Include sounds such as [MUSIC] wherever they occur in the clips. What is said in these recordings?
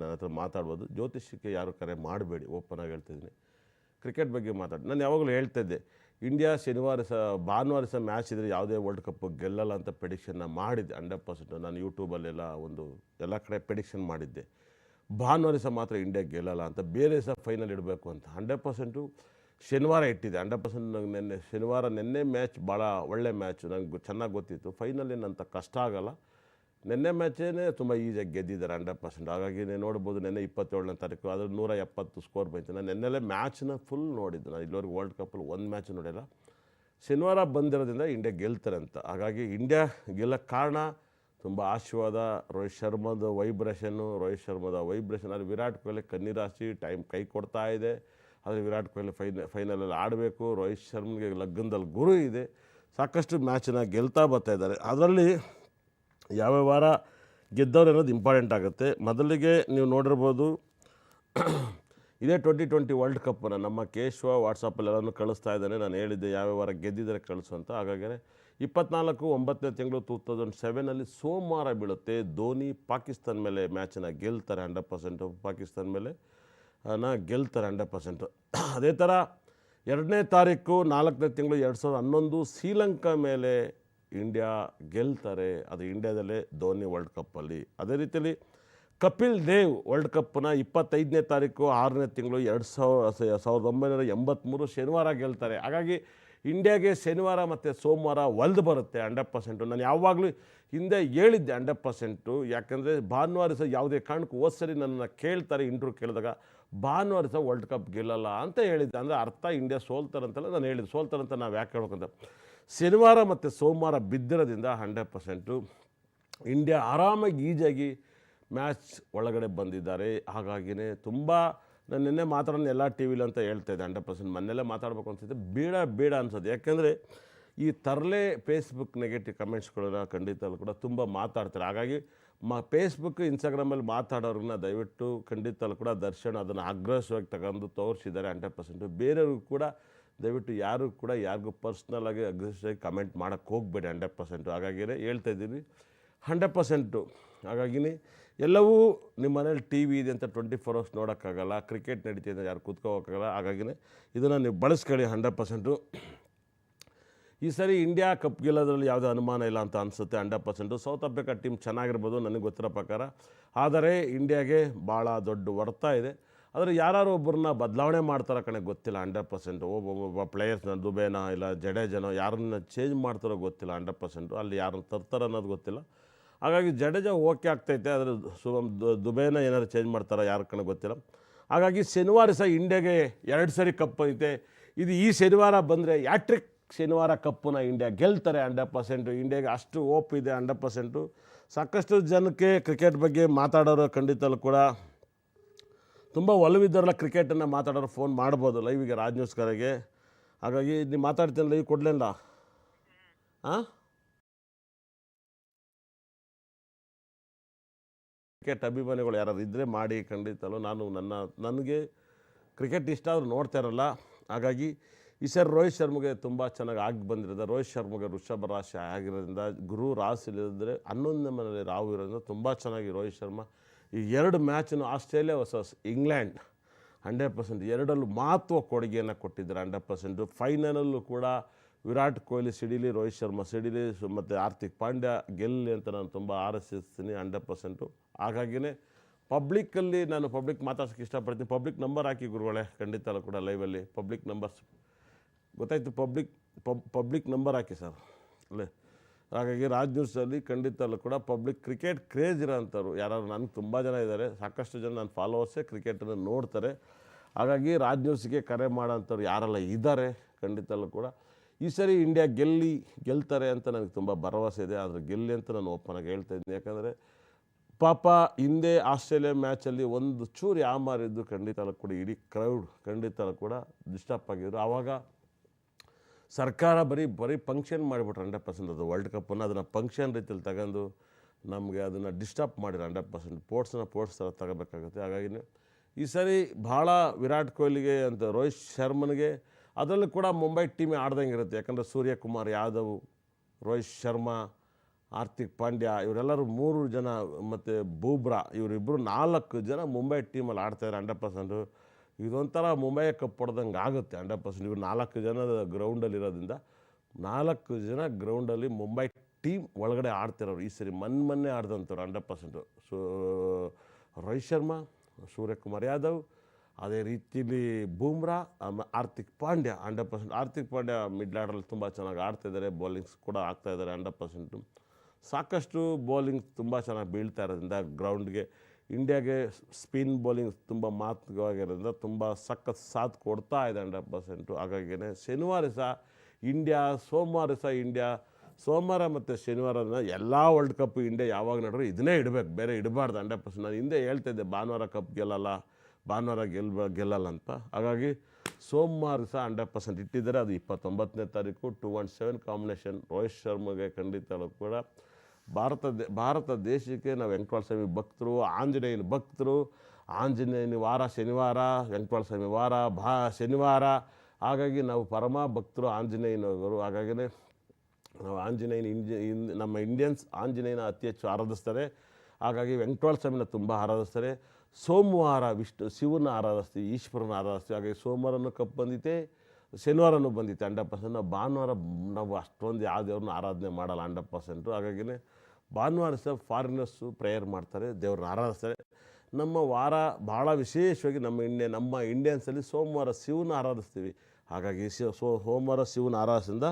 ನನ್ನ ಹತ್ರ ಮಾತಾಡ್ಬೋದು. ಜ್ಯೋತಿಷ್ಯಕ್ಕೆ ಯಾರು ಕರೆ ಮಾಡಬೇಡಿ, ಓಪನ್ ಆಗಿ ಹೇಳ್ತಿದ್ದೀನಿ ಕ್ರಿಕೆಟ್ ಬಗ್ಗೆ ಮಾತಾಡಿ. ನಾನು ಯಾವಾಗಲೂ ಹೇಳ್ತಾ ಇದ್ದೆ ಇಂಡಿಯಾ ಶನಿವಾರ ಸಹ ಭಾನುವಾರ ಸಹ ಮ್ಯಾಚ್ ಇದ್ದರೆ ಯಾವುದೇ ವರ್ಲ್ಡ್ ಕಪ್ ಗೆಲ್ಲಲ್ಲ ಅಂತ ಪ್ರೆಡಿಕ್ಷನ್ನ ಮಾಡಿದ್ದೆ ಹಂಡ್ರೆಡ್ ಪರ್ಸೆಂಟ್ ನಾನು ಯೂಟ್ಯೂಬಲ್ಲೆಲ್ಲ ಒಂದು, ಎಲ್ಲ ಕಡೆ ಪ್ರೆಡಿಕ್ಷನ್ ಮಾಡಿದ್ದೆ. ಭಾನುವಾರ ಸಹ ಮಾತ್ರ ಇಂಡಿಯಾ ಗೆಲ್ಲಲ್ಲ ಅಂತ, ಬೇರೆ ಸಹ ಫೈನಲ್ ಇಡಬೇಕು ಅಂತ. ಹಂಡ್ರೆಡ್ ಪರ್ಸೆಂಟು ಶನಿವಾರ ಇಟ್ಟಿದ್ದೆ. ಹಂಡ್ರೆಡ್ ಪರ್ಸೆಂಟ್ ನಂಗೆ ನಿನ್ನೆ, ಶನಿವಾರ ನಿನ್ನೆ ಮ್ಯಾಚ್ ಭಾಳ ಒಳ್ಳೆ ಮ್ಯಾಚು ನಂಗೆ ಚೆನ್ನಾಗಿ ಗೊತ್ತಿತ್ತು. ಫೈನಲ್ ಏನಂತ ಕಷ್ಟ ಆಗಲ್ಲ. ನಿನ್ನೆ ಮ್ಯಾಚೇ ತುಂಬ ಈಸಿಯಾಗಿ ಗೆದ್ದಿದ್ದಾರೆ ಹಂಡ್ರೆಡ್ ಪರ್ಸೆಂಟ್ ಹಾಗಾಗಿ ನೋಡ್ಬೋದು ನಿನ್ನೆ ಇಪ್ಪತ್ತೇಳನೇ ತಾರೀಕು ಅದ್ರ ನೂರ ಎಪ್ಪತ್ತು ಸ್ಕೋರ್ ಬಂತು. ನಾನು ನಿನ್ನೆಲ್ಲೇ ಮ್ಯಾಚ್ನ ಫುಲ್ ನೋಡಿದ್ದು. ನಾನು ಇಲ್ಲಿವರೆಗೂ ವರ್ಲ್ಡ್ ಕಪ್ಪಲ್ಲಿ ಒಂದು ಮ್ಯಾಚ್ ನೋಡಿಲ್ಲ. ಶನಿವಾರ ಬಂದಿರೋದ್ರಿಂದ ಇಂಡಿಯಾ ಗೆಲ್ತಾರೆ ಅಂತ. ಹಾಗಾಗಿ ಇಂಡಿಯಾ ಗೆಲ್ಲಕ್ಕೆ ಕಾರಣ ತುಂಬ ಆಶೀರ್ವಾದ, ರೋಹಿತ್ ಶರ್ಮಾದ ವೈಬ್ರೇಷನ್ನು ರೋಹಿತ್ ಶರ್ಮಾದ ವೈಬ್ರೇಷನ್ ಅಲ್ಲಿ ವಿರಾಟ್ ಕೊಹ್ಲಿ ಕಣ್ಣೀರಾಸಿ ಟೈಮ್ ಕೈ ಕೊಡ್ತಾ ಇದೆ. ಆದರೆ ವಿರಾಟ್ ಕೊಹ್ಲಿ ಫೈನ ಫೈನಲಲ್ಲಿ ಆಡಬೇಕು. ರೋಹಿತ್ ಶರ್ಮನಿಗೆ ಲಗ್ನದಲ್ಲಿ ಗುರು ಇದೆ. ಸಾಕಷ್ಟು ಮ್ಯಾಚನ್ನ ಗೆಲ್ತಾ ಬರ್ತಾ ಇದ್ದಾರೆ. ಅದರಲ್ಲಿ ಯಾವ ವಾರ ಗೆದ್ದವ್ರು ಅನ್ನೋದು ಇಂಪಾರ್ಟೆಂಟ್ ಆಗುತ್ತೆ. ಮೊದಲಿಗೆ ನೀವು ನೋಡಿರ್ಬೋದು, ಇದೇ ಟ್ವೆಂಟಿ ಟ್ವೆಂಟಿ ವರ್ಲ್ಡ್ ಕಪ್ಪನ್ನು ನಮ್ಮ ಕೇಶವ ವಾಟ್ಸಪ್ಪಲ್ಲೆಲ್ಲನೂ ಕಳಿಸ್ತಾ ಇದ್ದಾನೆ. ನಾನು ಹೇಳಿದ್ದೆ ಯಾವ ವಾರ ಗೆದ್ದಿದ್ದಾರೆ ಕಳಿಸು ಅಂತ. ಹಾಗಾಗಿ ಇಪ್ಪತ್ನಾಲ್ಕು, ಒಂಬತ್ತನೇ ತಿಂಗಳು ಟೂ ತೌಸಂಡ್ ಸೆವೆನಲ್ಲಿ ಸೋಮವಾರ ಬೀಳುತ್ತೆ. ಧೋನಿ ಪಾಕಿಸ್ತಾನ ಮೇಲೆ ಮ್ಯಾಚನ್ನು ಗೆಲ್ತಾರೆ ಹಂಡ್ರೆಡ್ ಪರ್ಸೆಂಟು ಪಾಕಿಸ್ತಾನ ಮೇಲೆ ನ ಗೆಲ್ತಾರೆ ಹಂಡ್ರೆಡ್ ಪರ್ಸೆಂಟು ಅದೇ ಥರ ಎರಡನೇ ತಾರೀಕು, ನಾಲ್ಕನೇ ತಿಂಗಳು ಎರಡು ಸಾವಿರದ ಹನ್ನೊಂದು, ಶ್ರೀಲಂಕಾ ಮೇಲೆ ಇಂಡಿಯಾ ಗೆಲ್ತಾರೆ, ಅದು ಇಂಡಿಯಾದಲ್ಲೇ ಧೋನಿ ವರ್ಲ್ಡ್ ಕಪ್ಪಲ್ಲಿ ಅದೇ ರೀತಿಯಲ್ಲಿ ಕಪಿಲ್ ದೇವ್ ವರ್ಲ್ಡ್ ಕಪ್ನ ಇಪ್ಪತ್ತೈದನೇ ತಾರೀಕು, ಆರನೇ ತಿಂಗಳು ಎರಡು ಸಾವಿರ ಸಾವಿರದ ಒಂಬೈನೂರ ಎಂಬತ್ತ್ಮೂರು ಶನಿವಾರ ಗೆಲ್ತಾರೆ. ಹಾಗಾಗಿ ಇಂಡಿಯಾಗೆ ಶನಿವಾರ ಮತ್ತು ಸೋಮವಾರ ಒಲ್ದು ಬರುತ್ತೆ ಹಂಡ್ರೆಡ್ ಪರ್ಸೆಂಟು. ನಾನು ಯಾವಾಗಲೂ ಹಿಂದೆ ಹೇಳಿದ್ದೆ ಹಂಡ್ರೆಡ್ ಪರ್ಸೆಂಟು. ಯಾಕೆಂದರೆ ಭಾನುವಾರ ಸಹ ಯಾವುದೇ ಕಾರಣಕ್ಕೂ ಹೋದ ಸರಿ ನನ್ನನ್ನು ಕೇಳ್ತಾರೆ ಇಂಟ್ರೂ ಕೇಳಿದಾಗ ಭಾನುವಾರ ಸಹ ವರ್ಲ್ಡ್ ಕಪ್ ಗೆಲ್ಲಲ್ಲ ಅಂತ ಹೇಳಿದ್ದೆ. ಅಂದರೆ ಅರ್ಥ ಇಂಡಿಯಾ ಸೋಲ್ತಾರಂತಲ್ಲ, ನಾನು ಹೇಳಿದ್ದು ಸೋಲ್ತಾರಂತ ನಾವು ಯಾಕೆ ಹೇಳ್ಬೇಕಂತ. ಶನಿವಾರ ಮತ್ತು ಸೋಮವಾರ ಬಿದ್ದಿರೋದ್ರಿಂದ ಹಂಡ್ರೆಡ್ ಪರ್ಸೆಂಟು ಇಂಡಿಯಾ ಆರಾಮಾಗಿ ಈಜಾಗಿ ಮ್ಯಾಚ್ ಒಳಗಡೆ ಬಂದಿದ್ದಾರೆ. ಹಾಗಾಗಿನೇ ತುಂಬ ನಾನು ನಿನ್ನೆ ಮಾತಾಡೋಣ ಎಲ್ಲ ಟಿ ವಿಲಿ ಅಂತ ಹೇಳ್ತಾ ಇದ್ದೆ, ಹಂಡ್ರೆಡ್ ಪರ್ಸೆಂಟ್ ಮನೆಯಲ್ಲೇ ಮಾತಾಡ್ಬೇಕು ಅನಿಸುತ್ತೆ. ಬೇಡ ಬೇಡ ಅನ್ಸೋದು ಯಾಕೆಂದರೆ ಈ ತರಲೆ ಫೇಸ್ಬುಕ್ ನೆಗೆಟಿವ್ ಕಮೆಂಟ್ಸ್ಗಳನ್ನ ಖಂಡಿತಲ್ಲೂ ಕೂಡ ತುಂಬ ಮಾತಾಡ್ತಾರೆ. ಹಾಗಾಗಿ ಮ ಫೇಸ್ಬುಕ್ ಇನ್ಸ್ಟಾಗ್ರಾಮಲ್ಲಿ ಮಾತಾಡೋರನ್ನ ದಯವಿಟ್ಟು ಖಂಡಿತಲ್ಲೂ ಕೂಡ ದರ್ಶನ್ ಅದನ್ನು ಆಗ್ರಹವಾಗಿ ತಗೊಂಡು ತೋರಿಸಿದ್ದಾರೆ, ಹಂಡ್ರೆಡ್ ಪರ್ಸೆಂಟು. ಬೇರೆಯವ್ರಿಗೂ ಕೂಡ ದಯವಿಟ್ಟು ಯಾರು ಕೂಡ ಯಾರಿಗೂ ಅಗ್ರೆಸಿವ್ ಆಗಿ ಕಮೆಂಟ್ ಮಾಡೋಕ್ಕೆ ಹೋಗಬೇಡಿ ಹಂಡ್ರೆಡ್ ಪರ್ಸೆಂಟು ಹಾಗಾಗಿನೇ ಹೇಳ್ತಾ ಇದ್ದೀನಿ. ಹಂಡ್ರೆಡ್ ಪರ್ಸೆಂಟು ಹಾಗಾಗಿನೇ ಎಲ್ಲವೂ ನಿಮ್ಮ ಮನೇಲಿ ಟಿ ವಿ ಇದೆ ಅಂತ ಟ್ವೆಂಟಿ ಫೋರ್ ಅವರ್ಸ್ ನೋಡೋಕ್ಕಾಗಲ್ಲ ಕ್ರಿಕೆಟ್ ನಡೀತಿದೆ ಯಾರು ಕೂತ್ಕೋಕ್ಕಾಗಲ್ಲ ಹಾಗಾಗಿನೇ ಇದನ್ನು ನೀವು ಬಳಸ್ಕೊಳ್ಳಿ ಹಂಡ್ರೆಡ್ ಪರ್ಸೆಂಟು ಈ ಸರಿ ಇಂಡಿಯಾ ಕಪ್ ಗೆಲ್ಲೋದ್ರಲ್ಲಿ ಯಾವುದೇ ಅನುಮಾನ ಇಲ್ಲ ಅಂತ ಅನಿಸುತ್ತೆ hundred percent South Africa team ಚೆನ್ನಾಗಿರ್ಬೋದು, ನನಗೆ ಗೊತ್ತಿರೋ ಪ್ರಕಾರ. ಆದರೆ ಇಂಡಿಯಾಗೆ ಭಾಳ ದೊಡ್ಡ ಹೊಡ್ತ ಇದೆ. ಆದರೆ ಯಾರು ಒಬ್ಬರನ್ನ ಬದಲಾವಣೆ ಮಾಡ್ತಾರೋ ಕಣೆ ಗೊತ್ತಿಲ್ಲ ಹಂಡ್ರೆಡ್ ಪರ್ಸೆಂಟ್ ಒಬ್ಬೊಬ್ಬ ಪ್ಲೇಯರ್ಸ್ನ ದುಬೇನ ಇಲ್ಲ, ಜಡೇಜನೋ ಯಾರನ್ನ ಚೇಂಜ್ ಮಾಡ್ತಾರೋ ಗೊತ್ತಿಲ್ಲ ಹಂಡ್ರೆಡ್ ಪರ್ಸೆಂಟು ಅಲ್ಲಿ ಯಾರನ್ನ ತರ್ತಾರೋ ಅನ್ನೋದು ಗೊತ್ತಿಲ್ಲ. ಹಾಗಾಗಿ ಜಡೇಜ ಓಕೆ ಆಗ್ತೈತೆ, ಆದರೆ ಸುಗಮ್ ದುಬೇನ ಏನಾದ್ರು ಚೇಂಜ್ ಮಾಡ್ತಾರೋ ಯಾರ ಕಣ ಗೊತ್ತಿಲ್ಲ. ಹಾಗಾಗಿ ಶನಿವಾರ ಸಹ ಇಂಡಿಯಾಗೆ ಎರಡು ಸರಿ ಕಪ್ ಐತೆ. ಇದು ಈ ಶನಿವಾರ ಬಂದರೆ ಯಾಟ್ರಿಕ್ ಶನಿವಾರ ಕಪ್ಪನ್ನ ಇಂಡಿಯಾ ಗೆಲ್ತಾರೆ ಹಂಡ್ರೆಡ್ ಪರ್ಸೆಂಟು ಇಂಡಿಯಾಗೆ ಅಷ್ಟು ಓಪ್ ಇದೆ ಹಂಡ್ರೆಡ್ ಪರ್ಸೆಂಟು ಸಾಕಷ್ಟು ಜನಕ್ಕೆ ಕ್ರಿಕೆಟ್ ಬಗ್ಗೆ ಮಾತಾಡೋರು ಖಂಡಿತಲ್ಲೂ ಕೂಡ ತುಂಬ ಒಲವಿದ್ದವರೆಲ್ಲ ಕ್ರಿಕೆಟನ್ನು ಮಾತಾಡೋರು ಫೋನ್ ಮಾಡ್ಬೋದು ಲೈವಿಗೆ ರಾಜ್ ನ್ಯೂಸ್ ಕರೆಗೆ ಹಾಗಾಗಿ ನೀವು ಮಾತಾಡ್ತೀನಿ ಲೈವ್ ಕೊಡಲಿಲ್ಲ ಹಾಂ ಕ್ರಿಕೆಟ್ ಅಭಿಮಾನಿಗಳು ಯಾರಾದ್ರು ಇದ್ದರೆ ಮಾಡಿ ಖಂಡಿತಲ್ಲೂ ನಾನು ನನ್ನ, ನನಗೆ ಕ್ರಿಕೆಟ್ ಇಷ್ಟ ಆದರೂ ನೋಡ್ತಾ ಇರಲ್ಲ. ಹಾಗಾಗಿ ಈ ಸರ್ ರೋಹಿತ್ ಶರ್ಮಗೆ ತುಂಬ ಚೆನ್ನಾಗಿ ಆಗಿ ಬಂದಿರೋದು. ರೋಹಿತ್ ಶರ್ಮಗೆ ಋಷಭ ರಾಶಿ ಆಗಿರೋದ್ರಿಂದ, ಗುರು ಇಲ್ಲದಿದ್ದರೆ ಹನ್ನೊಂದನೇ ಮನೆಯಲ್ಲಿ ರಾವು ಇರೋದ್ರಿಂದ ತುಂಬ ಚೆನ್ನಾಗಿ ರೋಹಿತ್ ಶರ್ಮಾ ಈ ಎರಡು ಮ್ಯಾಚನ್ನು Australia versus England hundred percent ಎರಡಲ್ಲೂ ಮಹತ್ವ ಕೊಡುಗೆಯನ್ನು ಕೊಟ್ಟಿದ್ದಾರೆ ಹಂಡ್ರೆಡ್ ಪರ್ಸೆಂಟು. ಫೈನಲಲ್ಲೂ ಕೂಡ ವಿರಾಟ್ ಕೊಹ್ಲಿ, ಸಿಡಿಲಿ, ರೋಹಿತ್ ಶರ್ಮಾ, ಸಿಡಿಲಿ ಮತ್ತು ಹಾರ್ದಿಕ್ ಪಾಂಡ್ಯ ಗೆಲ್ಲಿ ಅಂತ ನಾನು ತುಂಬ ಆರಿಸ್ತೀನಿ ಹಂಡ್ರೆಡ್ ಪರ್ಸೆಂಟು. ಹಾಗಾಗಿನೇ ಪಬ್ಲಿಕ್ಕಲ್ಲಿ ನಾನು ಪಬ್ಲಿಕ್ ಮಾತಾಡ್ಸೋಕ್ಕೆ ಇಷ್ಟಪಡ್ತೀನಿ. ಪಬ್ಲಿಕ್ ನಂಬರ್ ಹಾಕಿ ಗುರುಗಳೇ, ಖಂಡಿತ ಅಲ್ಲ ಕೂಡ ಲೈವಲ್ಲಿ ಪಬ್ಲಿಕ್ ನಂಬರ್ಸ್. ಗೊತ್ತಾಯಿತು ಪಬ್ಲಿಕ್, ಪಬ್, ಪಬ್ಲಿಕ್ ನಂಬರ್ ಹಾಕಿ ಸರ್. ಅಲ್ಲೇ. ಹಾಗಾಗಿ ರಾಜ್ ನ್ಯೂಸಲ್ಲಿ ಖಂಡಿತಲ್ಲೂ ಕೂಡ ಪಬ್ಲಿಕ್ ಕ್ರಿಕೆಟ್ ಕ್ರೇಜ್ ಇರೋಂಥವ್ರು. ಯಾರು ನನಗೆ ತುಂಬ ಜನ ಇದ್ದಾರೆ ಸಾಕಷ್ಟು ಜನ ನನ್ನ ಫಾಲೋವರ್ಸೇ ಕ್ರಿಕೆಟನ್ನು ನೋಡ್ತಾರೆ. ಹಾಗಾಗಿ ರಾಜ್ ನ್ಯೂಸ್ಗೆ ಕರೆ ಮಾಡೋಂಥವ್ರು ಯಾರೆಲ್ಲ ಇದ್ದಾರೆ ಖಂಡಿತಲ್ಲೂ ಕೂಡ. ಈ ಸರಿ ಇಂಡಿಯಾ ಗೆಲ್ಲಿ, ಗೆಲ್ತಾರೆ ಅಂತ ನನಗೆ ತುಂಬ ಭರವಸೆ ಇದೆ. ಆದರೆ ಗೆಲ್ಲಿ ಅಂತ ನಾನು ಓಪನ್ ಹೇಳ್ತಾ ಇದ್ದೀನಿ. ಯಾಕಂದರೆ ಪಾಪ ಹಿಂದೆ ಆಸ್ಟ್ರೇಲಿಯಾ ಮ್ಯಾಚಲ್ಲಿ ಒಂದು ಚೂರು ಯಾಮಾರಿದ್ದು ಖಂಡಿತಲ್ಲೂ ಕೂಡ ಇಡೀ ಕ್ರೌಡ್ ಖಂಡಿತಲ್ಲೂ ಕೂಡ ಡಿಸ್ಟರ್ಬ್ ಆಗಿದ್ರು. ಆವಾಗ ಸರ್ಕಾರ ಬರೀ ಬರೀ ಫಂಕ್ಷನ್ ಮಾಡಿಬಿಟ್ರೆ ಹಂಡ್ರೆಡ್ ಪರ್ಸೆಂಟ್ ಅದು ವರ್ಲ್ಡ್ ಕಪ್ಪನ್ನು ಅದನ್ನು ಫಂಕ್ಷನ್ ರೀತಿಯಲ್ಲಿ ತಗೊಂಡು ನಮಗೆ ಅದನ್ನು ಡಿಸ್ಟರ್ಬ್ ಮಾಡಿದ್ರು ಹಂಡ್ರೆಡ್ ಪರ್ಸೆಂಟ್ ಸ್ಪೋರ್ಟ್ಸನ್ನ ಪೋರ್ಟ್ಸ್ ಥರ ತಗೋಬೇಕಾಗುತ್ತೆ. ಹಾಗಾಗಿ ಈ ಸರಿ ಭಾಳ ವಿರಾಟ್ ಕೊಹ್ಲಿಗೆ ಅಂತ ರೋಹಿತ್ ಶರ್ಮನಿಗೆ ಅದರಲ್ಲೂ ಕೂಡ ಮುಂಬೈ ಟೀಮೇ ಆಡ್ದಂಗೆ ಇರುತ್ತೆ. ಯಾಕಂದರೆ ಸೂರ್ಯಕುಮಾರ್ ಯಾದವ್, ರೋಹಿತ್ ಶರ್ಮಾ, ಹಾರ್ದಿಕ್ ಪಾಂಡ್ಯ ಇವರೆಲ್ಲರೂ ಮೂರು ಜನ ಮತ್ತು ಬೂಬ್ರಾ ಇವರಿಬ್ಬರು ನಾಲ್ಕು ಜನ ಮುಂಬೈ ಟೀಮಲ್ಲಿ ಆಡ್ತಾಯಿದ್ದಾರೆ ಹಂಡ್ರೆಡ್ ಪರ್ಸೆಂಟು. ಇದೊಂಥರ ಮುಂಬೈ ಕಪ್ ಹೊಡೆದಂಗೆ ಆಗುತ್ತೆ ಹಂಡ್ರೆಡ್ ಪರ್ಸೆಂಟ್. ಇವ್ರು ನಾಲ್ಕು ಜನ ಗ್ರೌಂಡಲ್ಲಿ ಇರೋದ್ರಿಂದ ನಾಲ್ಕು ಜನ ಗ್ರೌಂಡಲ್ಲಿ ಮುಂಬೈ ಟೀಮ್ ಒಳಗಡೆ ಆಡ್ತಿರೋರು. ಈ ಸರಿ ಮನ್ ಮೊನ್ನೆ ಆಡ್ದಂಥವ್ರು hundred percent. So, Rohit Sharma, Suryakumar Yadav, ಅದೇ ರೀತಿಲಿ ಬೂಮ್ರಾ ಆಮೇಲೆ Hardik Pandya hundred percent. Hardik Pandya mid ಆರ್ಡ್ರಲ್ಲಿ ತುಂಬ ಚೆನ್ನಾಗಿ ಆಡ್ತಾಯಿದ್ದಾರೆ ಬೌಲಿಂಗ್ಸ್ ಕೂಡ ಆಗ್ತಾಯಿದ್ದಾರೆ ಹಂಡ್ರೆಡ್ ಪರ್ಸೆಂಟು. ಸಾಕಷ್ಟು ಬೌಲಿಂಗ್ ತುಂಬ ಚೆನ್ನಾಗಿ ಬೀಳ್ತಾ ಇರೋದ್ರಿಂದ ಗ್ರೌಂಡ್ಗೆ ಇಂಡಿಯಾಗೆ ಸ್ಪಿನ್ ಬೌಲಿಂಗ್ ತುಂಬ ಮಾತುವಾಗಿರೋದ್ರಿಂದ ತುಂಬ ಸಖತ್ ಸಾಥ್ ಕೊಡ್ತಾ ಇದೆ ಹಂಡ್ರೆಡ್ ಪರ್ಸೆಂಟು. ಹಾಗಾಗಿನೇ ಶನಿವಾರ ಸಹ ಇಂಡಿಯಾ, ಸೋಮವಾರ ಸಹ ಇಂಡಿಯಾ, ಸೋಮವಾರ ಮತ್ತು ಶನಿವಾರನ ಎಲ್ಲ ವರ್ಲ್ಡ್ ಕಪ್ ಇಂಡಿಯಾ ಯಾವಾಗ ನಡೆದ್ರು ಇದನ್ನೇ ಇಡಬೇಕು, ಬೇರೆ ಇಡಬಾರ್ದು ಹಂಡ್ರೆಡ್ ಪರ್ಸೆಂಟ್. ನಾನು ಹಿಂದೆ ಹೇಳ್ತಿದ್ದೆ ಭಾನುವಾರ ಕಪ್ ಗೆಲ್ಲಲ್ಲ, ಭಾನುವಾರ ಗೆಲ್ಬ ಗೆಲ್ಲಲ್ಲ ಅಂತ. ಹಾಗಾಗಿ ಸೋಮವಾರ ಸಹ ಹಂಡ್ರೆಡ್ ಪರ್ಸೆಂಟ್ ಇಟ್ಟಿದ್ದಾರೆ. ಅದು ಇಪ್ಪತ್ತೊಂಬತ್ತನೇ ತಾರೀಕು two one seven combination Rohit ಶರ್ಮಗೆ ಖಂಡಿತ ಕೂಡ ಭಾರತ ಭಾರತ ದೇಶಕ್ಕೆ ನಾವು ವೆಂಕಟೇಶ್ವರ ಸ್ವಾಮಿ ಭಕ್ತರು, ಆಂಜನೇಯನ ಭಕ್ತರು ಆಂಜನೇಯನ ವಾರ ಶನಿವಾರ ವೆಂಕಟೇಶ್ವರ ಸ್ವಾಮಿ ವಾರ, ಭಾ, ಶನಿವಾರ. ಹಾಗಾಗಿ ನಾವು ಪರಮ ಭಕ್ತರು, ಆಂಜನೇಯನವರು. ಹಾಗಾಗಿನೇ ನಾವು ಆಂಜನೇಯನ ನಮ್ಮ ಇಂಡಿಯನ್ಸ್ ಆಂಜನೇಯನ ಅತಿ ಹೆಚ್ಚು ಆರಾಧಿಸ್ತಾರೆ. ಹಾಗಾಗಿ ವೆಂಕಟವಾಳ ಸ್ವಾಮಿನ ತುಂಬ ಆರಾಧಿಸ್ತಾರೆ. ಸೋಮವಾರ ವಿಷ್ಣು, ಶಿವನ ಆರಾಧಿಸ್ತೀವಿ, ಈಶ್ವರನ ಆರಾಧಿಸ್ತೀವಿ. ಹಾಗಾಗಿ ಸೋಮವಾರನೂ ಕಪ್ ಬಂದಿತ್ತೆ ಶನಿವಾರನೂ ಬಂದಿತ್ತು ಹಂಡ್ರೆಡ್ ಪರ್ಸೆಂಟ್ ನಾವು ಭಾನುವಾರ, ನಾವು ಅಷ್ಟೊಂದು ಯಾವ ದೇವ್ರನ್ನ ಆರಾಧನೆ ಮಾಡಲ್ಲ ಹಂಡ್ರೆಡ್ ಪರ್ಸೆಂಟು. ಹಾಗಾಗಿನೇ ಭಾನುವಾರ ಸಹ ಫಾರಿನರ್ಸು ಪ್ರೇಯರ್ ಮಾಡ್ತಾರೆ ದೇವ್ರನ್ನ ಆರಾಧಿಸ್ತಾರೆ. ನಮ್ಮ ವಾರ ಭಾಳ ವಿಶೇಷವಾಗಿ ನಮ್ಮ ಇಂಡಿಯ, ನಮ್ಮ ಇಂಡಿಯನ್ಸಲ್ಲಿ ಸೋಮವಾರ ಶಿವನ ಆರಾಧಿಸ್ತೀವಿ. ಹಾಗಾಗಿ ಶಿವ ಸೋ, ಸೋಮವಾರ ಶಿವನ ಆರಾಧಿಸಿಂದ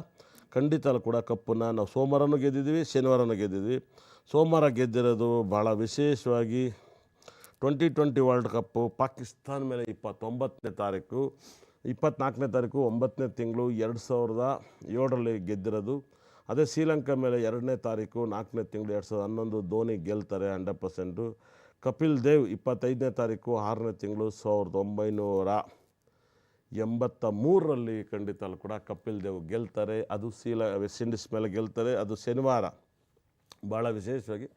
ಖಂಡಿತ ಕೂಡ ಕಪ್ಪನ್ನು ನಾವು ಸೋಮವಾರನೂ ಗೆದ್ದಿದ್ದೀವಿ, ಶನಿವಾರನೂ ಗೆದ್ದಿದ್ವಿ ಸೋಮವಾರ ಗೆದ್ದಿರೋದು ಭಾಳ ವಿಶೇಷವಾಗಿ twenty twenty world cup Pakistan ಮೇಲೆ ಇಪ್ಪತ್ತೊಂಬತ್ತನೇ ತಾರೀಕು, ಇಪ್ಪತ್ನಾಲ್ಕನೇ ತಾರೀಕು, ಒಂಬತ್ತನೇ ತಿಂಗಳು ಎರಡು ಸಾವಿರದ ಏಳರಲ್ಲಿ ಗೆದ್ದಿರೋದು. ಅದೇ ಶ್ರೀಲಂಕಾ ಮೇಲೆ ಎರಡನೇ ತಾರೀಕು, ನಾಲ್ಕನೇ ತಿಂಗಳು ಎರಡು ಸಾವಿರದ ಹನ್ನೊಂದು ಧೋನಿ ಗೆಲ್ತಾರೆ ಹಂಡ್ರೆಡ್ ಪರ್ಸೆಂಟು. ಕಪಿಲ್ ದೇವ್ ಇಪ್ಪತ್ತೈದನೇ ತಾರೀಕು, ಆರನೇ ತಿಂಗಳು ಸಾವಿರದ ಒಂಬೈನೂರ ಎಂಬತ್ತ ಮೂರರಲ್ಲಿ ಖಂಡಿತ ಕೂಡ ಕಪಿಲ್ ದೇವ್ ಗೆಲ್ತಾರೆ. ಅದು ಸೀಲ ವೆಸ್ಟ್ ಇಂಡೀಸ್ ಮೇಲೆ ಗೆಲ್ತಾರೆ. ಅದು ಶನಿವಾರ. ಭಾಳ ವಿಶೇಷವಾಗಿ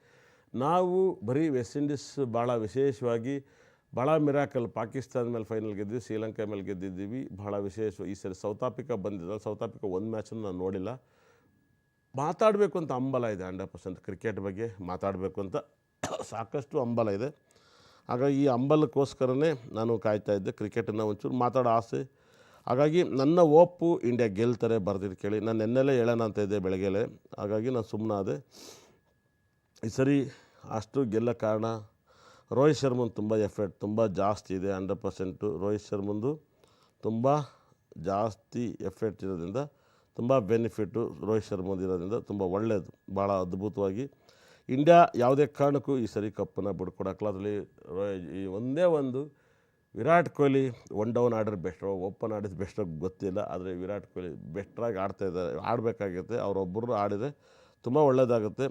ನಾವು ಬರೀ ವೆಸ್ಟ್ ಇಂಡೀಸ್ ಭಾಳ ವಿಶೇಷವಾಗಿ ಭಾಳ ಮಿರಾಕಲ್ ಪಾಕಿಸ್ತಾನ ಮೇಲೆ ಫೈನಲ್ ಗೆದ್ದು ಶ್ರೀಲಂಕಾ ಮೇಲೆ ಗೆದ್ದಿದ್ದೀವಿ. ಭಾಳ ವಿಶೇಷ ಈ ಸರಿ ಸೌತ್ ಆಫ್ರಿಕಾ ಬಂದಿದ್ದ, ಸೌತ್ ಆಫ್ರಿಕಾ ಒಂದು ಮ್ಯಾಚನ್ನು ನಾನು ನೋಡಿಲ್ಲ. ಮಾತಾಡಬೇಕು ಅಂತ ಹಂಬಲ ಇದೆ ಹಂಡ್ರೆಡ್ ಪರ್ಸೆಂಟ್ ಕ್ರಿಕೆಟ್ ಬಗ್ಗೆ ಮಾತಾಡಬೇಕು ಅಂತ [COUGHS] ಸಾಕಷ್ಟು ಹಂಬಲ ಇದೆ. ಹಾಗಾಗಿ ಈ ಹಂಬಲಕ್ಕೋಸ್ಕರನೇ ನಾನು ಕಾಯ್ತಾ ಇದ್ದೆ ಕ್ರಿಕೆಟನ್ನು ಒಂಚೂರು ಮಾತಾಡೋ ಆಸೆ. ಹಾಗಾಗಿ ನನ್ನ ಓಪು ಇಂಡಿಯಾ ಗೆಲ್ತಾರೆ ಬರ್ದಿದ್ದು ಕೇಳಿ. ನಾನು ನೆನ್ನೆಲ್ಲೇ ಹೇಳೋಣ ಅಂತ ಇದ್ದೆ ಬೆಳಗ್ಗೆಲೆ. ಹಾಗಾಗಿ ನಾನು ಸುಮ್ಮನಾದೆ ಈ ಸರಿ ಅಷ್ಟು ಗೆಲ್ಲ ಕಾರಣ ರೋಹಿತ್ ಶರ್ಮನ್ ತುಂಬ ಎಫರ್ಟ್, ತುಂಬ ಜಾಸ್ತಿ ಇದೆ ಹಂಡ್ರೆಡ್ ಪರ್ಸೆಂಟು. ರೋಹಿತ್ ಶರ್ಮಂದು ತುಂಬ ಜಾಸ್ತಿ ಎಫೆಕ್ಟ್ ಇರೋದ್ರಿಂದ ತುಂಬ ಬೆನಿಫಿಟ್ಟು ರೋಹಿತ್ ಶರ್ಮಾ ಇರೋದ್ರಿಂದ ತುಂಬ ಒಳ್ಳೆಯದು ಭಾಳ ಅದ್ಭುತವಾಗಿ. ಇಂಡಿಯಾ ಯಾವುದೇ ಕಾರಣಕ್ಕೂ ಈ ಸರಿ ಕಪ್ಪನ್ನು ಬಿಡ್ಕೊಡಕ್ಕಲ್ಲ. ಅದರಲ್ಲಿ ಈ ಒಂದೇ ಒಂದು ವಿರಾಟ್ ಕೊಹ್ಲಿ ಒನ್ ಡೌನ್ ಆಡಿದ್ರೆ ಬೆಸ್ಟ್ ಓಪನ್ ಆಡಿದ್ರೆ ಬೆಸ್ಟೋ ಗೊತ್ತಿಲ್ಲ. ಆದರೆ ವಿರಾಟ್ ಕೊಹ್ಲಿ ಬೆಸ್ಟ್ರಾಗಿ ಆಡ್ತಾ ಇದ್ದಾರೆ, ಆಡಬೇಕಾಗುತ್ತೆ. ಅವರೊಬ್ಬರು ಆಡಿದರೆ ತುಂಬ ಒಳ್ಳೆಯದಾಗುತ್ತೆ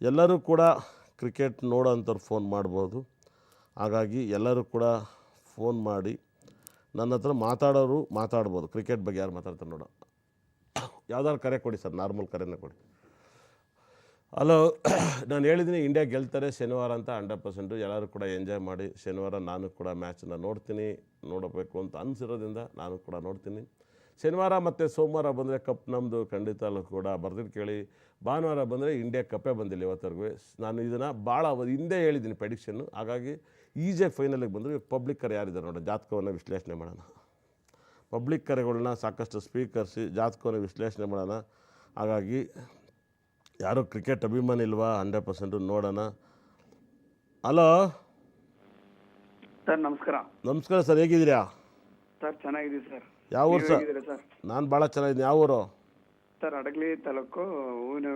ಎಲ್ಲರೂ ಕೂಡ ಕ್ರಿಕೆಟ್ ನೋಡೋಂಥವ್ರು ಫೋನ್ ಮಾಡ್ಬೋದು. ಹಾಗಾಗಿ ಎಲ್ಲರೂ ಕೂಡ ಫೋನ್ ಮಾಡಿ ನನ್ನ ಹತ್ರ ಮಾತಾಡೋರು ಮಾತಾಡ್ಬೋದು. ಕ್ರಿಕೆಟ್ ಬಗ್ಗೆ ಯಾರು ಮಾತಾಡ್ತಾರೆ ನೋಡೋ ಯಾವ್ದಾದ್ರು ಕರೆ ಕೊಡಿ ಸರ್, ನಾರ್ಮಲ್ ಕರೆನ ಕೊಡಿ. ಹಲೋ ನಾನು ಹೇಳಿದ್ದೀನಿ ಇಂಡಿಯಾ ಗೆಲ್ತಾರೆ ಶನಿವಾರ ಅಂತ ಹಂಡ್ರೆಡ್ ಪರ್ಸೆಂಟು ಎಲ್ಲರೂ ಕೂಡ ಎಂಜಾಯ್ ಮಾಡಿ, ಶನಿವಾರ ನಾನು ಕೂಡ ಮ್ಯಾಚನ್ನ ನೋಡ್ತೀನಿ, ನೋಡಬೇಕು ಅಂತ ಅನಿಸಿರೋದ್ರಿಂದ ನಾನು ಕೂಡ ನೋಡ್ತೀನಿ. ಶನಿವಾರ ಮತ್ತು ಸೋಮವಾರ ಬಂದರೆ ಕಪ್ ನಮ್ಮದು ಖಂಡಿತ ಕೂಡ ಬರ್ದಿದ್ದು ಕೇಳಿ, ಭಾನುವಾರ ಬಂದರೆ ಇಂಡಿಯಾ ಕಪ್ಪೇ ಬಂದಿಲ್ಲ ಇವತ್ತರೆಗೂ. ನಾನು ಇದನ್ನು ಭಾಳ ಹಿಂದೆ ಹೇಳಿದ್ದೀನಿ ಪ್ರೆಡಿಕ್ಷನ್ನು ಹಾಗಾಗಿ ಈಜಿಯಾಗಿ ಫೈನಲಿಗೆ ಬಂದರೆ ಪಬ್ಲಿಕ್ ಕರೆ ಯಾರಿದ್ದಾರೆ ನೋಡೋಣ ಜಾತಕವನ್ನು ವಿಶ್ಲೇಷಣೆ ಮಾಡೋಣ. ಪಬ್ಲಿಕ್ ಕರೆಗಳನ್ನ ಸಾಕಷ್ಟು ಸ್ಪೀಕರ್ಸಿ ಜಾತಕವನ್ನು ವಿಶ್ಲೇಷಣೆ ಮಾಡೋಣ. ಹಾಗಾಗಿ ಯಾರು ಕ್ರಿಕೆಟ್ ಅಭಿಮಾನಿ ಇಲ್ವಾ ಹಂಡ್ರೆಡ್ ಪರ್ಸೆಂಟು ನೋಡೋಣ. ಹಲೋ? ಸರ್ ನಮಸ್ಕಾರ. ನಮಸ್ಕಾರ ಸರ್ ಹೇಗಿದ್ದೀರಾ? ಸರ್ ಚೆನ್ನಾಗಿದ್ದೀವಿ ಸರ್. ಯಾವ ಊರು ಸರ್? ಹೇಗಿದ್ದೀರಾ ಸರ್? ನಾನು ಭಾಳ ಚೆನ್ನಾಗಿದ್ದೀನಿ. ಯಾವ ಊರು? ಸರ್ ಅಡಗಲಿ ತಾಲೂಕು ಹೂವಿನ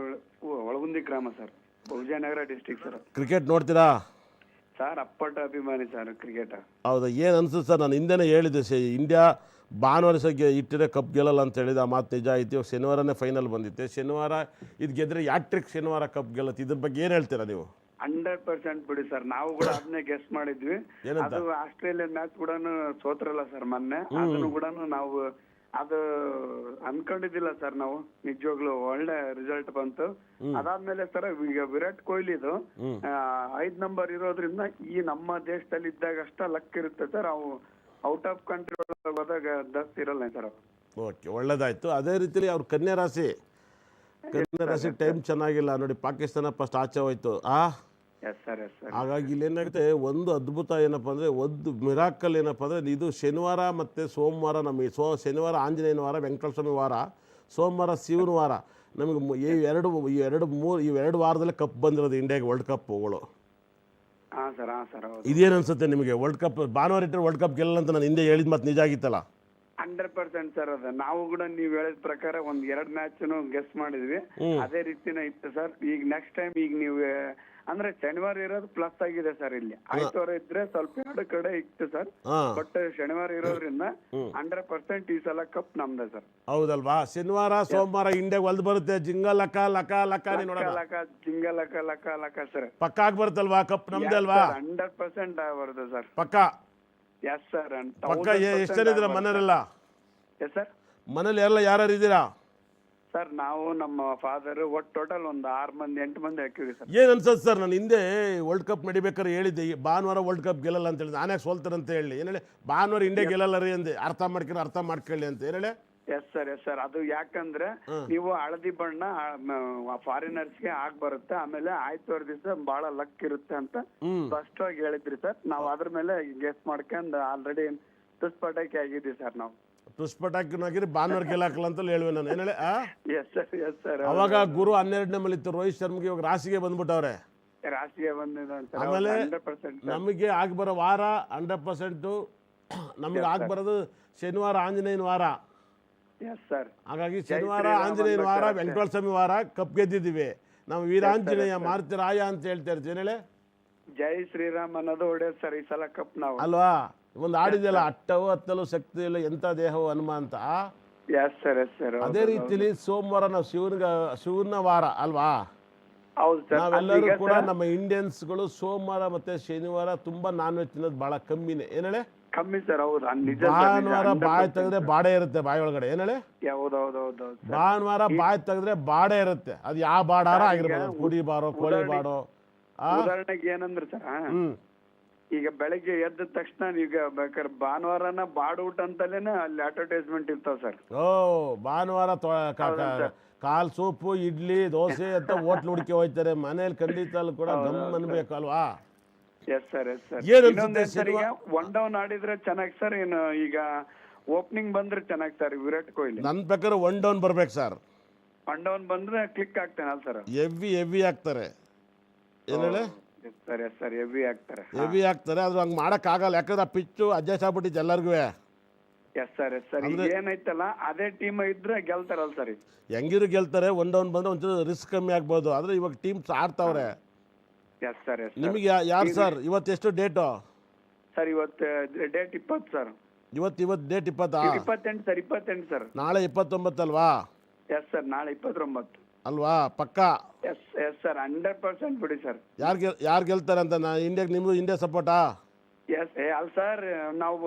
ಒಳಗುಂದಿ ಗ್ರಾಮ sir. Vijayanagara district sir. Cricket ನೋಡ್ತೀರಾ? ಸರ್ ಅಪ್ಪಟ ಅಭಿಮಾನಿ ಸರ್ ಕ್ರಿಕೆಟ್. ಹೌದಾ ಏನು ಅನ್ಸುತ್ತೆ ಸರ್? ನಾನು ಹಿಂದೆನೇ ಹೇಳಿದ್ದೆ ಸರ್ ಇಂಡಿಯಾ ಭಾನುವಾರ ಸಹ ಗೆ ಇಟ್ಟಿದ್ರೆ ಕಪ್ ಗೆಲ್ಲಲ್ಲ ಅಂತ ಹೇಳಿದ ಆ ಮಾತು ನಿಜ ಆಯ್ತು ಇವಾಗ ಶನಿವಾರನೇ ಫೈನಲ್ ಬಂದಿತ್ತೆ. ಶನಿವಾರ ಇದು ಗೆದ್ರೆ ಯಾಟ್ರಿಕ್ ಶನಿವಾರ ಕಪ್ ಗೆಲ್ಲತ್ತೆ. ಇದ್ರ ಬಗ್ಗೆ ಏನು ಹೇಳ್ತೀರಾ ನೀವು? ಹಂಡ್ರೆಡ್ ಪರ್ಸೆಂಟ್ ಬಿಡಿ ಸರ್ ನಾವು ಕೂಡ ಅದನ್ನೇ ಗೆಸ್ ಮಾಡಿದ್ವಿ. ಏನಂತ? ಅದು ಆಸ್ಟ್ರೇಲಿಯನ್ ಮ್ಯಾಚ್ ಕೂಡ ಸೋತ್ರಲ್ಲ ಸರ್ ಮೊನ್ನೆ. ಅದನ್ನು ಕೂಡ ನಾವು ಅದು ಅನ್ಕೊಂಡಿದ್ದಿಲ್ಲ ಸರ್ ನಾವು. ನಿಜವಾಗ್ಲೂ ಒಳ್ಳೆ ರಿಸಲ್ಟ್ ಬಂತು. ಅದಾದ್ಮೇಲೆ ಸರ್ ಈಗ ವಿರಾಟ್ ಕೊಹ್ಲಿದು ಆ, ಐದ್ ನಂಬರ್ ಇರೋದ್ರಿಂದ ಈ ನಮ್ಮ ದೇಶದಲ್ಲಿ ಇದ್ದಾಗ ಅಷ್ಟ ಲಕ್ ಇರುತ್ತೆ ಸರ್ ಅವು ಔಟ್ ಆಫ್ ಕಂಟ್ರಿ ಒಳಗೆ ಹೋದಾಗ ದಸ್ ಇರಲ್ಲ ಸರ್ ಓಕೆ ಒಳ್ಳೇದಾಯ್ತು. ಅದೇ ರೀತಿಲಿ ಅವ್ರ ಕನ್ಯಾ ರಾಶಿ. ಕನ್ಯಾ ರಾಶಿ ಟೈಮ್ ಚೆನ್ನಾಗಿಲ್ಲ. ನೋಡಿ ಪಾಕಿಸ್ತಾನ ಫಸ್ಟ್ ಆಚೆ ಹೋಯ್ತು. ಆ? ಹಾಗಾಗಿ ಇಲ್ಲಿ ಏನಾಗುತ್ತೆ ಒಂದು ಅದ್ಭುತ ಏನಪ್ಪ ಅಂದರೆ ಒಂದು ಮಿರಾಕಲ್ ಏನಪ್ಪ ಅಂದರೆ ಇದು ಶನಿವಾರ ಮತ್ತು ಸೋಮವಾರ ನಮಗೆ ಸೋ ಶನಿವಾರ ಆಂಜನೇಯನ ವಾರ ವೆಂಕಟೇಶ್ವರ ಸ್ವಾಮಿ ವಾರ ಸೋಮವಾರ ಶಿವನ ವಾರ. ನಮಗೆ ಈ ಎರಡು ಈ ಎರಡು ಮೂರು ಈ ಎರಡು ವಾರದಲ್ಲೇ ಕಪ್ ಬಂದಿರೋದು ಇಂಡಿಯಾಗೆ ವರ್ಲ್ಡ್ ಕಪ್ಗಳು ಹಾ ಸರ್ ಹಾ ಸರ್ ಹೌದು. ಇದೇನು ಅನ್ಸುತ್ತೆ ನಿಮಗೆ? ವರ್ಲ್ಡ್ ಕಪ್ ಭಾನುವಾರ ಇಟ್ಟರೆ ವರ್ಲ್ಡ್ ಕಪ್ ಗೆಲ್ಲಲ್ಲ ಅಂತ ನಾನು ಹಿಂದೆ ಹೇಳಿದ ಮತ್ತೆ ನಿಜ ಆಗಿತ್ತಲ್ಲ? ಹಂಡ್ರೆಡ್ ಪರ್ಸೆಂಟ್ ಸರ್ ಅದ ನಾವು ಕೂಡ ನೀವ್ ಹೇಳಿದ ಪ್ರಕಾರ ಒಂದ್ ಎರಡ್ ಮ್ಯಾಚ್ ಗೆಸ್ ಮಾಡಿದ್ವಿ. ಅದೇ ರೀತಿನೇ ಇತ್ತು ಸರ್. ಈಗ ನೆಕ್ಸ್ಟ್ ಟೈಮ್ ಈಗ ನೀವು ಅಂದ್ರೆ ಶನಿವಾರ ಇರೋದು ಪ್ಲಸ್ ಆಗಿದೆ ಸರ್ ಇಲ್ಲಿ. ಆಯ್ತವಾರ ಇದ್ರೆ ಸ್ವಲ್ಪ ಎರಡು ಕಡೆ ಇತ್ತು ಸರ್ ಬಟ್ ಶನಿವಾರ ಇರೋದ್ರಿಂದ ಹಂಡ್ರೆಡ್ ಪರ್ಸೆಂಟ್ ಈ ಸಲ ಕಪ್ ನಮ್ದೆ ಸರ್ ಹೌದಲ್ವಾ? ಶನಿವಾರ ಸೋಮವಾರ ಹಿಂದೆ ಒಲ್ದು ಬರುತ್ತೆ. ಜಿಂಗ ಲಕ ಲಕ ಲಕ ಲಕ ಜಿಂಗ ಲಕ ಲಕ ಲಕ ಸರ್ ಪಕ್ಕ ಆಗಿ ಬರುತ್ತಲ್ವಾ ಕಪ್ ನಮ್ದೇ ಅಲ್ವಾ? ಹಂಡ್ರೆಡ್ ಪರ್ಸೆಂಟ್ ಬರುತ್ತೆ ಸರ್ ಪಕ್ಕ. ಎಸ್ ಸರ್ ಪಕ್ಕ ಎಷ್ಟು ಜನ ಇದ್ದೀರಾ ಮನೇಲೆಲ್ಲ ಎಸ್ ಸರ್ ಮನೇಲಿ ಎಲ್ಲ ಯಾರು ಇದ್ದೀರಾ ಸರ್ ನಾವು ನಮ್ಮ ಫಾದರ್ ಒಟ್ ಟೋಟಲ್ ಒಂದು ಆರು ಮಂದಿ ಎಂಟು ಮಂದಿ ಹಾಕಿವಿ ಸರ್. ಏನ್ ಅನ್ಸತ್ತೆ ಸರ್? ನಾನು ಹಿಂದೆ ವರ್ಲ್ಡ್ ಕಪ್ ನಡಿಬೇಕಾದ್ರೆ ಹೇಳಿದ್ದೆ. ಈ ಭಾನುವಾರ ವರ್ಲ್ಡ್ ಕಪ್ ಗೆಲ್ಲಲ್ಲ ಅಂತ ಹೇಳಿ ನಾನೇ ಸೋಲ್ತಾರೆ ಅಂತ ಹೇಳಿ. ಏನು ಹೇಳಿ? ಭಾನುವಾರ ಇಂಡಿಯಾ ಗೆಲ್ಲಲ್ಲ ರೀ ಅಂದೆ. ಅರ್ಥ ಮಾಡ್ಕೊಂಡು ಅರ್ಥ ಮಾಡ್ಕೊಳ್ಳಿ ಅಂತ. ಏನು ಹೇಳಿ? ಎಸ್ ಸರ್ ಎಸ್ ಸರ್ ಅದು ಯಾಕಂದ್ರೆ ನೀವು ಹಳದಿ ಬಣ್ಣ ಫಾರಿನರ್ಸ್ಗೆ ಆಗ್ ಬರುತ್ತೆ. ಆಮೇಲೆ ಆಯ್ತವಾರ ದಿವಸ ಬಹಳ ಲಕ್ ಇರುತ್ತೆ ಅಂತ. ಸ್ಪಷ್ಟವಾಗಿ ಹೇಳಿದ್ರಿ ಸರ್. ನಾವು ಅದ್ರ ಮೇಲೆ ಗೆಸ್ ಮಾಡ್ಕೊಂಡು ಆಲ್ರೆಡಿ ತುಸ್ಪಟಾಕಿ ಆಗಿದ್ವಿ ಸರ್ ನಾವು. ಪುಷ್ಪಟಾಕಿನಾಗಿರಿ ಭಾನುವಾರ ಗೆಲ್ಲಾಕಲ್ಲ ಅಂತ ಹೇಳುವೆ ನಾನು. ಏನೇಳಿ ಎಸ್ ಸರ್ ಎಸ್ ಸರ್ ಅವಾಗ ಗುರು ಹನ್ನೆರಡನೇ ಇತ್ತು ರೋಹಿತ್ ಶರ್ಮಗೆ ಇವಾಗ ರಾಶಿಗೆ ಬಂದ್ಬಿಟ್ಟವ್ರೆ. ರಾಶಿಗೆ ಬಂದಿದೆ ಅಂತ ಆಮೇಲೆ ನಮಗೆ ಆಗಿ ಬರೋ ವಾರ ಹಂಡ್ರೆಡ್ ಪರ್ಸೆಂಟು ನಮಗೆ ಆಗಿ ಬರೋದು ಶನಿವಾರ ಆಂಜನೇಯನ ವಾರ. ಸರ್ ಹಾಗಾಗಿ ಶನಿವಾರ ಆಂಜನೇಯನ ವಾರ ವೆಂಕಟ ಸ್ವಾಮಿ ವಾರ ಕಪ್ ಗೆದ್ದಿದ್ದೀವಿ. ನಾವು ವೀರಾಂಜನೇಯ ಮಾರುತಿರಾಯ ಅಂತ ಹೇಳ್ತಾ ಇರ್ತೀವಿ. ಜೈ ಶ್ರೀರಾಮ್ ಅನ್ನೋದು ಹೊಡೆಯೋದು ಸರ್ ಈ ಸಲ ಕಪ್ ನಾವು. ಅಲ್ವಾ? ಒಂದು ಆಡಿದೆಯಲ್ಲ ಅಟ್ಟವು ಹತ್ತಲು ಶಕ್ತಿ ಇಲ್ಲ ಎಂಥ ದೇಹವು ಹನುಮ ಅಂತ? ಎಸ್ ಸರ್ ಎಸ್ ಸರ್ ಅದೇ ರೀತಿಲಿ ಸೋಮವಾರ ನಾವು ಶಿವನ ಶಿವನ ವಾರ ಅಲ್ವಾ? ಹೌದು ಸರ್ ನಾವೆಲ್ಲರೂ ಕೂಡ ನಮ್ಮ ಇಂಡಿಯನ್ಸ್ಗಳು ಸೋಮವಾರ ಮತ್ತೆ ಶನಿವಾರ ತುಂಬಾ ನಾನ್ ವೆಜ್ ತಿನ್ನೋದು ಬಹಳ ಕಮ್ಮಿನೇ. ಏನ್ ಹೇಳಿ? ಕಮ್ಮಿ ಸರ್ ಹೌದು. ನಿಜ. ಭಾನುವಾರ ಬಾಯಿ ತೆಗೆದ್ರೆ ಬಾಡೆ ಇರುತ್ತೆ ಬಾಯಿ ಒಳಗಡೆ. ಏನೇಳೆ ಭಾನುವಾರ ಬಾಯಿ ತೆಗೆದ್ರೆ ಬಾಡೆ ಇರುತ್ತೆ. ಅದು ಯಾವ ಬಾಡಾರ ಆಗಿರ್ಬೋದು. ಕುಡಿ ಬಾರೋ ಕೋಳಿ ಬಾಡೋ ಉದಾಹರಣೆಗೆ ಏನಂದ್ರೆ ಸರ್ ಹ್ಮ್. ಈಗ ಬೆಳಗ್ಗೆ ಎದ್ದ ತಕ್ಷಣ ಈಗ ಬೇಕಾದ್ರೆ ಭಾನುವಾರನ ಬಾಡೂಟ ಅಂತಲೇನೆ ಅಲ್ಲಿ ಅಡ್ವರ್ಟೈಸ್ಮೆಂಟ್ ಇರ್ತಾವ ಸರ್. ಓ ಭಾನುವಾರ ತೊ- ಕ- ಕ- ಕಾಲ್ ಸೂಪು ಇಡ್ಲಿ ದೋಸೆ ಅಂತ ಹೋಟ್ಲ್ ಹುಡುಕಿ ಹೋಯ್ತಾರೆ. ಮನೇಲಿ ಖಂಡಿತ ಅಲ್ಲಿ ಕೂಡ ಗಮ್ ಅನ್ಬೇಕಲ್ವಾ ಎಸ್ ಸರ್ ಎಸ್ ಸರ್ ಏನ್ ಅನ್ಸುತ್ತೆ ಇನ್ನೊಂದ್ ಸರ್ ಈಗ ಒನ್ ಡೌನ್ ಆಡಿದ್ರೆ ಚೆನ್ನಾಗಿ ಸರ್ ಏನು ಈಗ ಓಪನಿಂಗ್ ಬಂದ್ರೆ ಚೆನ್ನಾಗಿ ಸರ್ ವಿರಾಟ್ ಕೊಹ್ಲಿ. ನನ್ನ ಪ್ರಕಾರ ಒನ್ ಡೌನ್ ಬರ್ಬೇಕು ಸರ್ ಒನ್ ಡೌನ್ ಬಂದ್ರೆ ಕ್ಲಿಕ್ ಆಗ್ತಾನಲ್ಲ ಸರ್ ಹೆವಿ ಹೆವಿ ಆಗ್ತಾರೆ. ಏನು ಹೇಳಿ? ಸರ್ ಸರ್ ಹೆವಿ ಆಗ್ತಾರೆ. ಹೆವಿ ಆಗ್ತಾರೆ ಆದ್ರೆ ಹಂಗೆ ಮಾಡೋಕ್ಕಾಗಲ್ಲ ಯಾಕಂದ್ರೆ ಆ ಪಿಚ್ಚು ಅಡ್ಜಸ್ಟ್ ಆಗ್ಬಿಟ್ಟಿತ್ತು ಎಲ್ಲರಿಗೂ. ಎಸ್ ಸರ್ ಎಸ್ ಸರ್ ಏನೈತಲ್ಲ ಅದೇ ಟೀಮ್ ಇದ್ರೆ ಗೆಲ್ತಾರಲ್ಲ ಸರ್ ಹೆಂಗಿರು ಗೆಲ್ತಾರೆ ಒನ್ ಡೌನ್ ಬಂದ್ರೆ ಒಂಚೂರು ರಿಸ್ಕ್ ಕಮ್ಮಿ ಆಗ್ಬೋದು. ಆದರೆ ಇವಾಗ ಟೀಮ್ಸ್ ಆಡ್ತಾವ್ರೆ. ಎಸ್ ಸರ್ ಎಸ್ ನಿಮಗೆ ಯಾರು ಸರ್ ಇವತ್ತೆಷ್ಟು ಡೇಟು ಸರ್ ಇವತ್ತು ಡೇಟ್ ಇಪ್ಪತ್ತು ಸರ್ ಇವತ್ತು ಇವತ್ತು ಡೇಟ್ ಇಪ್ಪತ್ತಾ? ಇಪ್ಪತ್ತೆಂಟು ಸರ್ ಇಪ್ಪತ್ತೆಂಟು ಸರ್ ನಾಳೆ ಇಪ್ಪತ್ತೊಂಬತ್ತಲ್ವಾ? ಎಸ್ ಸರ್ ನಾಳೆ ಇಪ್ಪತ್ತೊಂಬತ್ತು. ಅಲ್ವಾ? ಪಕ್ಕಾ? Yes yes sir hundred percent ಬಿಡಿ ಸರ್ ಯಾರು ಗೆಲ್ ಯಾರು ಗೆಲ್ತಾರೆ ಅಂತ ನಾ ಇಂಡಿಯಾಗೆ ನಿಮ್ಮದು ಇಂಡಿಯಾ ಸಪೋರ್ಟಾ ಎಸ್ ಏ ಅಲ್ಲ ಸರ್ ನಾವು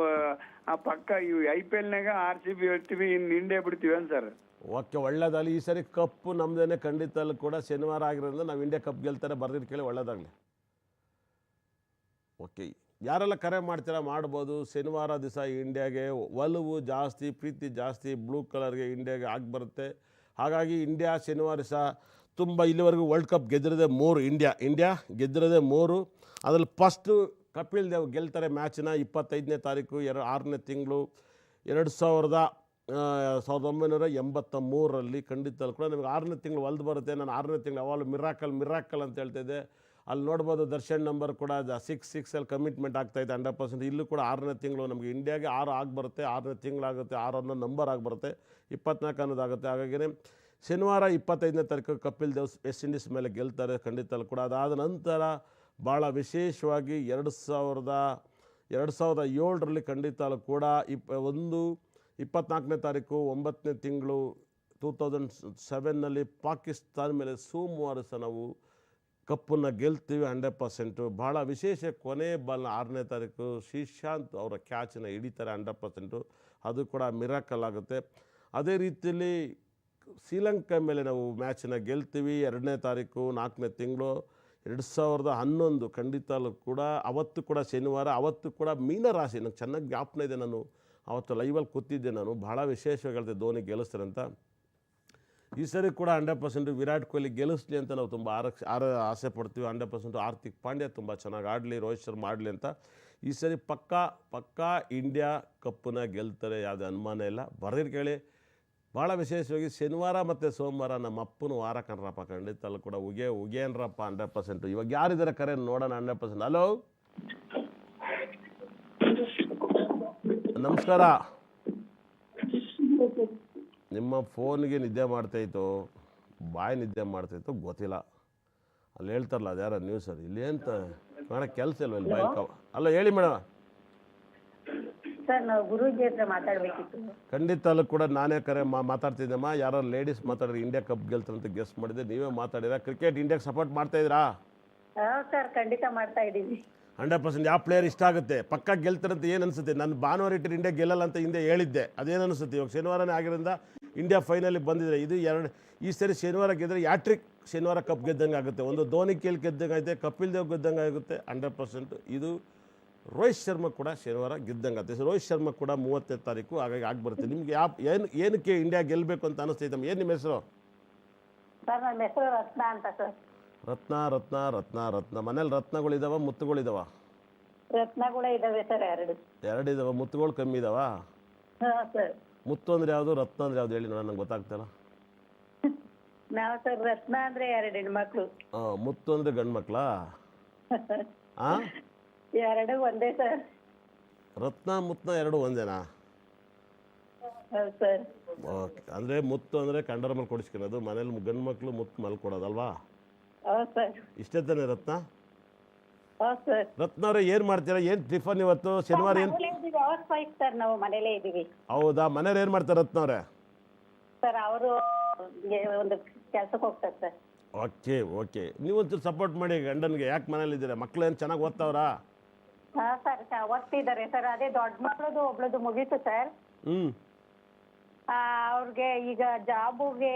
ಆ ಪಕ್ಕ ಇವು ಐ ಪಿ ಎಲ್ನಾಗ ಆರ್ ಸಿ ಬಿ ಹೇಳ್ತೀವಿ ಇನ್ನು ಇಂಡಿಯಾ ಬಿಡ್ತೀವಿ ಅಂತ ಸರ್ ಓಕೆ ಒಳ್ಳೇದಾಗಲಿ. ಈ ಸರಿ ಕಪ್ಪು ನಮ್ದೇನೆ ಖಂಡಿತ ಅಲ್ಲಿ ಕೂಡ ಶನಿವಾರ ಆಗಿರೋದ್ರಿಂದ ನಾವು ಇಂಡಿಯಾ ಕಪ್ ಗೆಲ್ತಾರೆ ಬರ್ದಿದ್ದು ಕೇಳಿ ಒಳ್ಳೇದಾಗಲಿ. ಓಕೆ ಯಾರೆಲ್ಲ ಕರೆ ಮಾಡ್ತೀರಾ ಮಾಡ್ಬೋದು. ಶನಿವಾರ ದಿವಸ ಇಂಡಿಯಾಗೆ ಒಲವು ಜಾಸ್ತಿ ಪ್ರೀತಿ ಜಾಸ್ತಿ ಬ್ಲೂ ಕಲರ್ಗೆ ಇಂಡಿಯಾಗೆ ಆಗಿ ಬರುತ್ತೆ. ಹಾಗಾಗಿ ಇಂಡಿಯಾ ಶನಿವಾರ ಸಹ ತುಂಬ ಇಲ್ಲಿವರೆಗೂ ವರ್ಲ್ಡ್ ಕಪ್ ಗೆದ್ದಿರೋದೇ ಮೂರು ಇಂಡಿಯಾ ಇಂಡಿಯಾ ಗೆದ್ದಿರೋದೇ ಮೂರು. ಅದರಲ್ಲಿ ಫಸ್ಟು ಕಪಿಲ್ ದೇವ್ ಗೆಲ್ತಾರೆ ಮ್ಯಾಚನ್ನ ಇಪ್ಪತ್ತೈದನೇ ತಾರೀಕು ಎರಡು ಆರನೇ ತಿಂಗಳು. ಎರಡು ಸಾವಿರದ ಸಾವಿರದ ಒಂಬೈನೂರ ಎಂಬತ್ತ ಮೂರರಲ್ಲಿ ಖಂಡಿತದಲ್ಲಿ ಕೂಡ ನಿಮಗೆ ಆರನೇ ತಿಂಗಳು ಒಲ್ದು ಬರುತ್ತೆ. ನಾನು ಆರನೇ ತಿಂಗಳು ಯಾವಾಗಲೂ ಮಿರಾಕಲ್ ಮಿರಾಕಲ್ ಅಂತ ಹೇಳ್ತಿದ್ದೆ ಅಲ್ಲಿ ನೋಡ್ಬೋದು ದರ್ಶನ್ ನಂಬರ್ ಕೂಡ ಸಿಕ್ಸ್ ಸಿಕ್ಸಲ್ಲಿ ಕಮಿಟ್ಮೆಂಟ್ ಆಗ್ತಾಯಿದೆ ಹಂಡ್ರೆಡ್ ಪರ್ಸೆಂಟ್ ಇಲ್ಲೂ ಕೂಡ ಆರನೇ ತಿಂಗಳು ನಮಗೆ ಇಂಡಿಯಾಗೆ ಆರು ಆಗಿ ಬರುತ್ತೆ ಆರನೇ ತಿಂಗಳಾಗುತ್ತೆ, ಆರು ಅನ್ನೋ ನಂಬರ್ ಆಗಿ ಬರುತ್ತೆ ಇಪ್ಪತ್ನಾಲ್ಕು ಅನ್ನೋದಾಗುತ್ತೆ. ಹಾಗಾಗಿನೇ ಶನಿವಾರ ಇಪ್ಪತ್ತೈದನೇ ತಾರೀಕು ಕಪಿಲ್ ದೇವ್ ವೆಸ್ಟ್ ಇಂಡೀಸ್ ಮೇಲೆ ಗೆಲ್ತಾರೆ ಖಂಡಿತ ಅಲ್ಲಿ ಕೂಡ. ಅದಾದ ನಂತರ ಭಾಳ ವಿಶೇಷವಾಗಿ ಎರಡು ಸಾವಿರದ ಎರಡು ಸಾವಿರದ ಏಳರಲ್ಲಿ ಖಂಡಿತ ಅಲ್ಲೂ ಕೂಡ ಇಪ್ ಒಂದು ಇಪ್ಪತ್ನಾಲ್ಕನೇ ತಾರೀಕು, ಒಂಬತ್ತನೇ ತಿಂಗಳು ಟೂ ತೌಸಂಡ್ ಸೆವೆನ್ನಲ್ಲಿ ಪಾಕಿಸ್ತಾನ ಮೇಲೆ ಸೋಮವಾರ ಸಹ ನಾವು ಕಪ್ಪನ್ನು ಗೆಲ್ತೀವಿ ಹಂಡ್ರೆಡ್ ಪರ್ಸೆಂಟು. ಭಾಳ ವಿಶೇಷ ಕೊನೆ ಬಾಲ್ ಆರನೇ ತಾರೀಕು ಶ್ರೀಶಾಂತ್ ಅವರ ಕ್ಯಾಚನ್ನು ಹಿಡಿತಾರೆ ಹಂಡ್ರೆಡ್ ಪರ್ಸೆಂಟು. ಅದು ಕೂಡ ಮಿರಾಕಲ್ ಆಗುತ್ತೆ. ಅದೇ ರೀತಿಯಲ್ಲಿ ಶ್ರೀಲಂಕಾ ಮೇಲೆ ನಾವು ಮ್ಯಾಚನ್ನ ಗೆಲ್ತೀವಿ. ಎರಡನೇ ತಾರೀಕು, ನಾಲ್ಕನೇ ತಿಂಗಳು, ಎರಡು ಸಾವಿರದ ಹನ್ನೊಂದು ಖಂಡಿತಲ್ಲೂ ಕೂಡ. ಅವತ್ತು ಕೂಡ ಶನಿವಾರ, ಅವತ್ತು ಕೂಡ ಮೀನರಾಶಿ ನಂಗೆ ಚೆನ್ನಾಗಿ ಜ್ಞಾಪನ ಇದೆ ನಾನು. ಅವತ್ತು ಲೈವಲ್ಲಿ ಕೂತಿದ್ದೆ ನಾನು. ಭಾಳ ವಿಶೇಷವಾಗಿ ಧೋನಿ ಗೆಲ್ಲಿಸ್ತಾರೆ ಅಂತ. ಈ ಸರಿ ಕೂಡ ಹಂಡ್ರೆಡ್ ಪರ್ಸೆಂಟ್ ವಿರಾಟ್ ಕೊಹ್ಲಿ ಗೆಲ್ಲಿಸ್ಲಿ ಅಂತ ನಾವು ತುಂಬ ಆರಕ್ಷ ಆರ ಆಸೆ ಪಡ್ತೀವಿ. ಹಂಡ್ರೆಡ್ ಪರ್ಸೆಂಟ್ ಹಾರ್ದಿಕ್ ಪಾಂಡ್ಯ ತುಂಬ ಚೆನ್ನಾಗಿ ಆಡಲಿ, ರೋಹಿತ್ ಶರ್ಮಾ ಆಡಲಿ ಅಂತ. ಈ ಸರಿ ಪಕ್ಕಾ ಪಕ್ಕಾ ಇಂಡಿಯಾ ಕಪ್ಪನ್ನ ಗೆಲ್ತಾರೆ ಯಾವುದೇ ಅನುಮಾನ ಇಲ್ಲ. ಬರೆದಿರ್ ಕೇಳಿ. ಭಾಳ ವಿಶೇಷವಾಗಿ ಶನಿವಾರ ಮತ್ತು ಸೋಮವಾರ ನಮ್ಮ ಅಪ್ಪನ ವಾರ ಕಣ್ರಪ್ಪ. ಖಂಡಿತ ಅಲ್ಲಿ ಕೂಡ ಉಗೆ ಉಗೇನ್ರಪ್ಪ ಹಂಡ್ರೆಡ್ ಪರ್ಸೆಂಟು. ಇವಾಗ ಯಾರಿದ್ದಾರೆ ಕರೆ? ನೋಡೋಣ ಹಂಡ್ರೆಡ್ ಪರ್ಸೆಂಟ್. ಹಲೋ ನಮಸ್ಕಾರ. ನಿಮ್ಮ ಫೋನ್ಗೆ ನಿದ್ದೆ ಮಾಡ್ತಾಯಿತ್ತು ಬಾಯಿ ನಿದ್ದೆ ಮಾಡ್ತಾಯಿತ್ತು ಗೊತ್ತಿಲ್ಲ. ಅಲ್ಲಿ ಹೇಳ್ತಾರಲ್ಲ ಅದು ನ್ಯೂಸ್ ಸರ್ ಇಲ್ಲಿ ಅಂತ ಮೇಡಮ್ ಕೆಲಸ ಇಲ್ವ ಇಲ್ಲಿ ಬಾಯಿ ಕವ ಅಲ್ಲ ಹೇಳಿ ಮೇಡಮ್ ಸರ್ ನಾವು ಗುರೂಜಿ ಹತ್ರ ಮಾತಾಡಬೇಕಿತ್ತು. ಖಂಡಿತ ಅಲ್ಲೂ ಕೂಡ ನಾನೇ ಕರೆ ಮಾ ಮಾತಾಡ್ತಿದ್ದೆಮ್ಮ. ಯಾರೋ ಲೇಡೀಸ್ ಮಾತಾಡಿದ್ರೆ ಇಂಡಿಯಾ ಕಪ್ ಗೆಲ್ತಾರೆ ಅಂತ ಗೆಸ್ ಮಾಡಿದ್ದೆ. ನೀವೇ ಮಾತಾಡಿರಾ ಕ್ರಿಕೆಟ್ ಇಂಡಿಯಾಗೆ ಸಪೋರ್ಟ್ ಮಾಡ್ತಾ ಇದ್ದೀರಾ ಹಾ ಸರ್ ಖಂಡಿತ ಮಾಡ್ತಾ ಇದ್ದೀವಿ ಹಂಡ್ರೆಡ್ ಪರ್ಸೆಂಟ್ ಯಾವ ಪ್ಲೇಯರ್ ಇಷ್ಟ ಆಗುತ್ತೆ? ಪಕ್ಕ ಗೆಲ್ತಾರೆ ಅಂತ ಏನು ಅನ್ಸುತ್ತೆ? ನಾನು ಭಾನುವಾರ ಇಟ್ಟರೆ ಇಂಡಿಯಾ ಗೆಲ್ಲಲ್ಲ ಅಂತ ಹಿಂದೆ ಹೇಳಿದ್ದೆ. ಅದೇನು ಅನಿಸುತ್ತೆ? ಇವಾಗ ಶನಿವಾರನೇ ಆಗಿರೋದ್ರಿಂದ ಇಂಡಿಯಾ ಫೈನಲಿಗೆ ಬಂದಿದೆ ಇದು ಎರಡು ಈ ಸರಿ ಶನಿವಾರ ಗೆದ್ದರೆ ಯಾಟ್ರಿಕ್ ಶನಿವಾರ ಕಪ್ ಗೆದ್ದಂಗೆ ಆಗುತ್ತೆ. ಒಂದು ಧೋನಿ ಕೇಳಿ ಗೆದ್ದಂಗೆ ಐತೆ ಕಪಿಲ್ ದೇವ್ ಗೆದ್ದಂಗೆ ಆಗುತ್ತೆ ಹಂಡ್ರೆಡ್ ಪರ್ಸೆಂಟ್. ಇದು ರೋಹಿತ್ ಶರ್ಮಾ ಕೂಡ ಶನಿವಾರ ಗೆದ್ದಂಗೆ ಆಗುತ್ತೆ ರೋಹಿತ್ ಶರ್ಮಾ ಕೂಡ ಮೂವತ್ತನೇ ತಾರೀಕು ಹಾಗಾಗಿ ಆಗ್ಬರುತ್ತೆ ನಿಮ್ಗೆ ಯಾವ ಏನು ಏನಕ್ಕೆ ಇಂಡಿಯಾ ಗೆಲ್ಲಬೇಕು ಅಂತ ಅನಿಸ್ತೈತಮ್ಮ ಏನು ನಿಮ್ಮ ಹೆಸರು? ರತ್ನ ಅಂತ ಸರ್. ರತ್ನ ರತ್ನ ರತ್ನ ರತ್ನ. ಮನೇಲಿ ರತ್ನಗಳಿದಾವ ಮುತ್ತುಗಳಿದಾವ? ರತ್ನಗಳೇ ಇದಾವೆ ಸರ್ ಎರಡು. ಎರಡಿದಾವ ಮುತ್ತುಗಳು ಕಮ್ಮಿ ಇದಾವ? ಮುತ್ತು ಅಂದ್ರೆ ಯಾವುದು ರತ್ನ ಅಂದ್ರೆ ಯಾವ್ದು ಹೇಳಿ ನನಗೆ ನಂಗೆ ಗೊತ್ತಾಗ್ತಾಯಿಲ್ಲ ನಾವು ಸರ್ ರತ್ನ ಅಂದ್ರೆ ಎರಡು ಹೆಣ್ಮಕ್ಳು. ಮುತ್ತು ಅಂದರೆ ಗಂಡು ಮಕ್ಳಾ ಹಾಂ ಎರಡು ಒಂದೇ ಸರ್. ರತ್ನ ಮುತ್ನ ಎರಡು ಒಂದೇನಾ? ಹೌದು ಸರ್. ಓಕೆ ಅಂದರೆ ಮುತ್ತು ಅಂದರೆ ಕಂಡರ ಮೇಲೆ ಕೊಡಿಸ್ಕೊಳ್ಳೋದು ಮನೇಲಿ ಗಂಡು ಮಕ್ಳು ಮುತ್ತು ಮಲ್ ಕೊಡೋದಲ್ವಾ? ಹೌದು ಸರ್. ಇಷ್ಟೇ ತಾನೇ ರತ್ನ? ಹೌದು. ಏನ್ ಮಾಡ್ತೀರಾ? ಏನು ಟಿಫನ್ ಇವತ್ತು? ಶನಿವಾರ ಏನು? ಮನೇಲೇ ಹೌಸ್ ವೈಫ್ ಸರ್ ನಾವು ಮನೇಲೇ ಇದ್ದೀವಿ ಹೌದಾ? ಮನೇಲಿ ಏನ್ ಮಾಡ್ತಾರೆ ರತ್ನವ್ರೆ? ಸರ್ ಅವರು ಒಂದು ಕೆಲಸಕ್ಕೆ ಹೋಗ್ತಾರೆ ಸರ್. Okay okay. ನೀವು ಒಂಚೂರು ಸಪೋರ್ಟ್ ಮಾಡಿ ಗಂಡನಿಗೆ. ಯಾಕೆ ಮನೇಲಿದ್ದೀರಾ ಮಕ್ಳು ಏನು ಚೆನ್ನಾಗಿ ಓದ್ತಾವ್ರಾ? ಹಾ ಸರ್ ಓದ್ತಿದ್ದಾರೆ ಸರ್. ಅದೇ ದೊಡ್ಡ ಮಗಳದು ಒಬ್ಳದು ಮುಗೀತು ಸರ್. ಆ, ಅವ್ರಿಗೆ ಈಗ ಜಾಬುಗೆ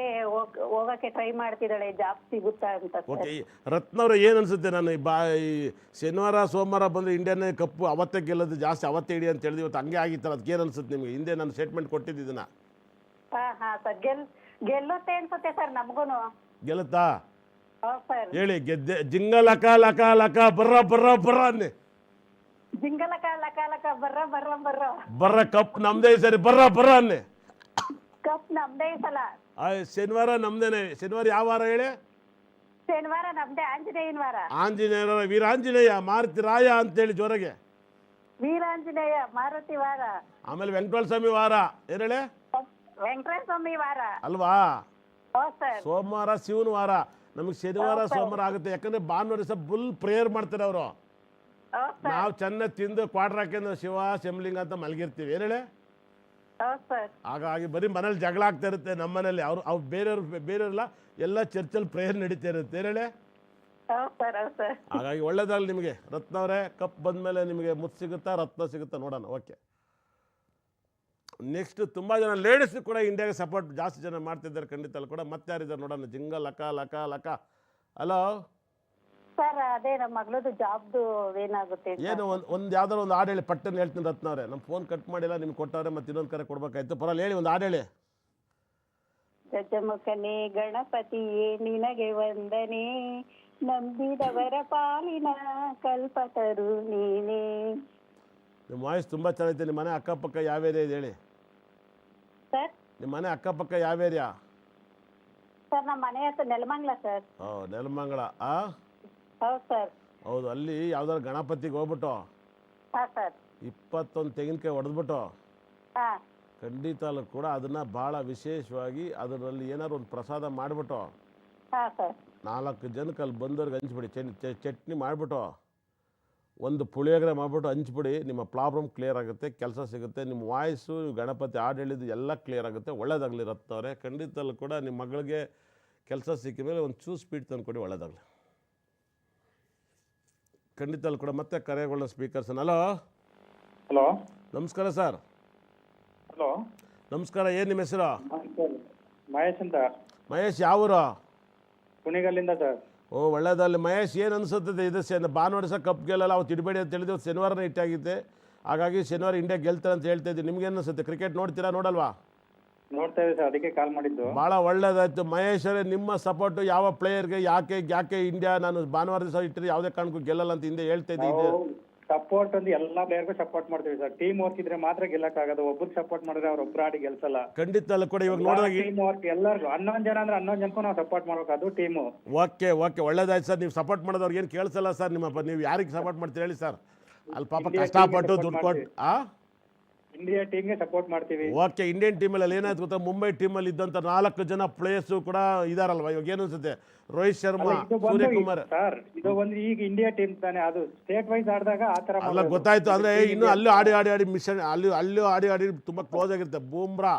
ಹೋಗಕ್ಕೆ ಟ್ರೈ ಮಾಡ್ತಿದ್ದಾಳೆ ಜಾಬ್ ಸಿಗುತ್ತಾ ಅಂತ ಓಕೆ ರತ್ನವ್ರ ಏನು ಅನ್ಸುತ್ತೆ ನಾನು ಈ ಬಾ ಈ ಶನಿವಾರ ಸೋಮವಾರ ಬಂದರೆ ಇಂಡಿಯನ್ ಕಪ್ಪು ಅವತ್ತೇ ಗೆಲ್ಲೋದು ಜಾಸ್ತಿ ಅವತ್ತೇ ಇಡಿ ಅಂತ ಹೇಳಿದ್ವಿ ಇವತ್ತು ಹಂಗೆ ಆಗಿತ್ತಲ್ಲ ಅದಕ್ಕೆ ಏನು ಅನ್ಸುತ್ತೆ ನಿಮಗೆ? ಹಿಂದೆ ನಾನು ಸ್ಟೇಟ್ಮೆಂಟ್ ಕೊಟ್ಟಿದ್ದನ್ನ ಹಾ ಹಾ ಸರ್. ಗೆಲ್ ಗೆಲ್ಲುತ್ತೆ ಅನ್ಸುತ್ತೆ ಸರ್ ನಮ್ಗೂನು. ಗೆಲ್ಲುತ್ತಾ? ಹೌದು ಸರ್. ಹೇಳಿ ಗೆದ್ದೆ ಜಿಂಗ ಲಕ ಲಕ ಲಕ ಬರ್ರ ಬರ್ರ ಬರ್ರ ಅನ್ನಿ. ಜಿಂಗಲಕ ಲಕ ಲಕ ಬರ್ರ ಬರ್ರ ಬರ್ರ. ಬರ್ರ ಕಪ್ ನಮ್ದೇ ಈ ಸರಿ ಬರ್ರ ಬರ್ರ ಅನ್ನಿ. ಕಪ್ ನಮ್ದೇ ಈ ಸಲ. ಆ, ಶನಿವಾರ ನಮ್ದೇನೆ. ಶನಿವಾರ ಯಾವ ವಾರ ಹೇಳಿ? ಶನಿವಾರ ನಮ್ದೇ ಆಂಜನೇಯನ ವಾರ. ಆಂಜನೇಯ ವೀರಾಂಜನೇಯ ಮಾರುತಿ ರಾಯ ಅಂತೇಳಿ ಜೋರಾಗೆ. ವೀರಾಂಜನೇಯ ಮಾರುತಿ ವಾರ. ಆಮೇಲೆ ವೆಂಕಟೇಶ್ವರ ಸ್ವಾಮಿ ವಾರ. ಏನ್ ಹೇಳಿ? ವೆಂಕಟೇಶ್ವರ ಸ್ವಾಮಿ ವಾರ. ಅಲ್ವಾ? ಹೌದು ಸರ್. ಸೋಮವಾರ ಶಿವನ ವಾರ. ನಮಗೆ ಶನಿವಾರ ಸೋಮವಾರ ಆಗುತ್ತೆ. ಯಾಕಂದ್ರೆ ಭಾನುವಾರ ಸಹ ಬುಲ್ ಪ್ರೇಯರ್ ಮಾಡ್ತಾರೆ ಅವರು. ಓ ಸರ್. ನಾವು ಚೆನ್ನಾಗಿ ತಿಂದು ಕ್ವಾಟ್ರ್ ಹಾಕೊಂಡು ಶಿವ ಶಿವಲಿಂಗ ಅಂತ ಮಲಗಿರ್ತೀವಿ. ಏನ್ ಹೇಳಿ? ಹಾಗಾಗಿ ಬರೀ ಮನೇಲಿ ಜಗಳ ಆಗ್ತಾ ಇರುತ್ತೆ ನಮ್ಮ ಮನೇಲಿ. ಅವ್ರು ಅವ್ರು ಬೇರೆಯವ್ರು ಬೇರೆಯವ್ರಲ್ಲ ಎಲ್ಲ ಚರ್ಚಲ್ಲಿ ಪ್ರೇಯರ್ ನಡೀತಾ ಇರುತ್ತೆ. ಹೇಳಿ? ಹಾಗಾಗಿ ಒಳ್ಳೇದಾಗಲಿ ನಿಮಗೆ. ರತ್ನ ಅವರೇ ಕಪ್ ಬಂದಮೇಲೆ ನಿಮಗೆ ಮುತ್ತು ಸಿಗುತ್ತಾ ರತ್ನ ಸಿಗುತ್ತಾ ನೋಡೋಣ. ಓಕೆ. ನೆಕ್ಸ್ಟ್ ತುಂಬ ಜನ ಲೇಡೀಸ್ ಕೂಡ ಇಂಡಿಯಾಗೆ ಸಪೋರ್ಟ್ ಜಾಸ್ತಿ ಜನ ಮಾಡ್ತಿದ್ದಾರೆ ಖಂಡಿತ ಅಲ್ಲಿ ಕೂಡ. ಮತ್ತೆ ಯಾರಿದ್ದಾರೆ ನೋಡೋಣ. ಜಿಂಗ ಲಕ ಲಕ ಲಕ ಹಲೋ ಸರ್ ಅದೇ ನಮ್ಮ ಮಗಳದು ಜಾಬ್ದು ಏನಾಗುತ್ತೆ. ಏನು ಒಂದು ಒಂದು ಯಾವ್ದಾರು ಒಂದು ಹಾಡು ಹೇಳಿ ಪಟ್ಟನ್ನು ಹೇಳ್ತೀನಿ ರತ್ನ ಅವರೇ ನಮ್ಮ ಫೋನ್ ಕಟ್ ಮಾಡಿಲ್ಲ ನಿಮ್ಗೆ ಕೊಟ್ಟವ್ರೆ ಮತ್ತೆ ಇನ್ನೊಂದು ಕರೆ ಕೊಡ್ಬೇಕಾಯ್ತು. ಪರವಾಗಿಲ್ಲ ಹೇಳಿ ಒಂದು ಹಾಡು ಹೇಳಿ ಗಜಮುಖನೇ ಗಣಪತಿಯೇ ನಿನಗೆ ವಂದನೆ. ನಂಬಿದವರ ಪಾಲಿನ ಕಲ್ಪತರು ನೀನೇ. ನಿಮ್ಮ ವಾಯ್ಸ್ ತುಂಬ ಚೆನ್ನಾಗಿದೆ ನಿಮ್ಮ ಮನೆ ಅಕ್ಕಪಕ್ಕ ಯಾವ ಏರಿಯಾ ಇದೆ ಹೇಳಿ? ಸರ್? ನಿಮ್ಮ ಮನೆ ಅಕ್ಕಪಕ್ಕ ಯಾವ ಏರಿಯಾ ಸರ್ ನಮ್ಮ ಮನೆ ಹತ್ರ ನೆಲಮಂಗ್ಲ ಸರ್. ಓ ನೆಲಮಂಗಲ. ಆ? ಹೌದು ಸರ್. ಹೌದು ಅಲ್ಲಿ ಯಾವ್ದಾದ್ರು ಗಣಪತಿಗೆ ಹೋಗ್ಬಿಟ್ಟು ಹಾಂ ಸರ್. ಇಪ್ಪತ್ತೊಂದು ತೆಂಗಿನಕಾಯಿ ಹೊಡೆದ್ಬಿಟ್ಟು ಹಾಂ. ಖಂಡಿತ ಕೂಡ ಅದನ್ನ ಭಾಳ ವಿಶೇಷವಾಗಿ ಅದರಲ್ಲಿ ಏನಾದ್ರು ಒಂದು ಪ್ರಸಾದ ಮಾಡಿಬಿಟ್ಟು ಹಾಂ ಸರ್. ನಾಲ್ಕು ಜನಕ್ಕೆ ಅಲ್ಲಿ ಬಂದವ್ರಿಗೆ ಹಂಚ್ಬಿಡಿ ಚೆನ್ ಚೆ- ಚಟ್ನಿ ಮಾಡಿಬಿಟ್ಟು ಒಂದು ಪುಳಿಯೋಗರೆ ಮಾಡಿಬಿಟ್ಟು ಹಂಚ್ಬಿಡಿ ನಿಮ್ಮ ಪ್ರಾಬ್ಲಮ್ ಕ್ಲಿಯರ್ ಆಗುತ್ತೆ ಕೆಲಸ ಸಿಗುತ್ತೆ ನಿಮ್ಮ ವಾಯ್ಸು ಗಣಪತಿ ಹಾಡು ಹೇಳಿದ್ದು ಎಲ್ಲ ಕ್ಲಿಯರ್ ಆಗುತ್ತೆ ಒಳ್ಳೇದಾಗಲಿ ರತ್ತವ್ರೆ ಖಂಡಿತಲ್ಲೂ ಕೂಡ ನಿಮ್ಮ ಮಗಳಿಗೆ ಕೆಲಸ ಸಿಕ್ಕಿದ ಮೇಲೆ ಒಂದು ಚೂಸ್ ಸ್ಪೀಡ್ ತಂದುಕೊಡಿ ಒಳ್ಳೇದಾಗಲಿ. ಖಂಡಿತಲ್ಲೂ ಕೂಡ ಮತ್ತೆ ಕರೆಗೊಳ್ಳ ಸ್ಪೀಕರ್ಸ್ ಹಲೋ ಹಲೋ ನಮಸ್ಕಾರ ಸರ್ ಹಲೋ ನಮಸ್ಕಾರ ಏನು ನಿಮ್ಮ ಹೆಸರು? ಸರ್ ಮಹೇಶ್ ಅಂತ. ಮಹೇಶ್ ಯಾವೂರು ಕುಣಿಗಲ್ಲಿಂದ ಸರ್ ಓ ಒಳ್ಳೇದಲ್ಲಿ ಮಹೇಶ್. ಏನು ಅನಿಸುತ್ತದೆ ಇದು ಶನಿ ಭಾನುವಾರ ಸಹ ಕಪ್ ಗೆಲ್ಲಲ್ಲ ಅವತ್ತು ಇಡಬೇಡಿ ಅಂತ ಹೇಳಿದ್ರು ಶನಿವಾರನೇ ಇಟ್ಟಾಗಿದ್ದೆ ಹಾಗಾಗಿ ಶನಿವಾರ ಇಂಡಿಯಾ ಗೆಲ್ತಾರೆ ಅಂತ ಹೇಳ್ತಾ ಇದ್ದೀವಿ ನಿಮ್ಗೆ ಅನಿಸುತ್ತೆ? ಕ್ರಿಕೆಟ್ ನೋಡ್ತೀರಾ ನೋಡಲ್ವಾ? ನೋಡ್ತಾ ಇದ್ದೀವಿ ಸರ್ ಅದಕ್ಕೆ ಕಾಲ್ ಮಾಡಿದ್ದು. ಭಾಳ ಒಳ್ಳೇದಾಯ್ತು. ಮಹೇಶ್ವರೇ ನಿಮ್ಮ ಸಪೋರ್ಟ್ ಯಾವ ಪ್ಲೇಯರ್ಗೆ ಯಾಕೆ ಯಾಕೆ ಇಂಡಿಯಾ ನಾನು ಭಾನುವಾರ ದಿವಸ ಇಟ್ಟರೆ ಯಾವುದೇ ಕಾರಣಕ್ಕೂ ಗೆಲ್ಲಲ್ಲ ಅಂತ ಹಿಂದೆ ಹೇಳ್ತಾ ಇದ್ದೀನಿ ಸಪೋರ್ಟ್ ಅಂದ್ರೆ ಎಲ್ಲಾ ಪ್ಲೇಯರ್ಗೂ ಸಪೋರ್ಟ್ ಮಾಡ್ತೀವಿ ಸರ್ ಟೀಮ್ ವರ್ಕ್ ಇದ್ರೆ ಮಾತ್ರ ಗೆಲ್ಲಕ್ಕಾಗೋದು. ಒಬ್ಬರು ಸಪೋರ್ಟ್ ಮಾಡಿದ್ರೆ ಅವ್ರ ಒಬ್ರು ಆಡಿ ಗೆಲ್ಸಲ್ಲ. ಖಂಡಿತ ಅಲ್ಲ ಕೂಡ ಇವಾಗ ನೋಡಿದಾಗ ಟೀಮ್ ವರ್ಕ್ ಎಲ್ಲರಿಗೂ ಹನ್ನೊಂದು ಜನ ಅಂದ್ರೆ ಹನ್ನೊಂದು ಜನಕ್ಕೂ ನಾವು ಸಪೋರ್ಟ್ ಮಾಡ್ಬೇಕು. ಅದು ಟೀಮು ಓಕೆ ಓಕೆ. ಒಳ್ಳೇದಾಯ್ತು ಸರ್ ನೀವು ಸಪೋರ್ಟ್ ಮಾಡೋದವ್ರಿಗೆ ಏನು ಕೇಳಿಸಲ್ಲ ಸರ್ ನಿಮ್ಮ ನೀವು ಯಾರಿಗೆ ಸಪೋರ್ಟ್ ಮಾಡ್ತೀರಿ ಹೇಳಿ ಸರ್ ಅಲ್ಲಿ ಪಾಪ ಕಷ್ಟಪಟ್ಟು ದುಡ್ಡು ಕೊಟ್ಟು ಆ? ಇಂಡಿಯಾ ಟೀಮ್ಗೆ ಸಪೋರ್ಟ್ ಮಾಡ್ತೀವಿ. ಓಕೆ ಇಂಡಿಯನ್ ಟೀಮಲ್ಲಿ ಏನಾಯ್ತು ಗೊತ್ತಾ? ಮುಂಬೈ ಟೀಮಲ್ಲಿ ಇದ್ದಂಥ ನಾಲ್ಕು ಜನ ಪ್ಲೇಯರ್ಸು ಕೂಡ ಇದಾರಲ್ವ? ಇವಾಗ ಏನು ಅನ್ಸುತ್ತೆ? ರೋಹಿತ್ ಶರ್ಮಾ ಸೂರ್ಯಕುಮಾರ್ ಸರ್ ಇದು ಒಂದು ಈಗ ಇಂಡಿಯಾ ಟೀಮ್ ತಾನೆ? ಅದು ಸ್ಟೇಟ್ ವೈಸ್ ಆಡಿದಾಗ ಆ ತರ ಅಲ್ಲ ಗೊತ್ತಾಯ್ತು. ಅಂದ್ರೆ ಇನ್ನು ಅಲ್ಲೂ ಆಡಿ ಆಡಿ ಆಡಿ ಮಿಷನ್ ಅಲ್ಲಿ ಅಲ್ಲೂ ಆಡಿ ಆಡಿ ತುಂಬಾ ಕ್ಲೋಸ್ ಆಗಿರುತ್ತೆ. ಬೂಮ್ರಾ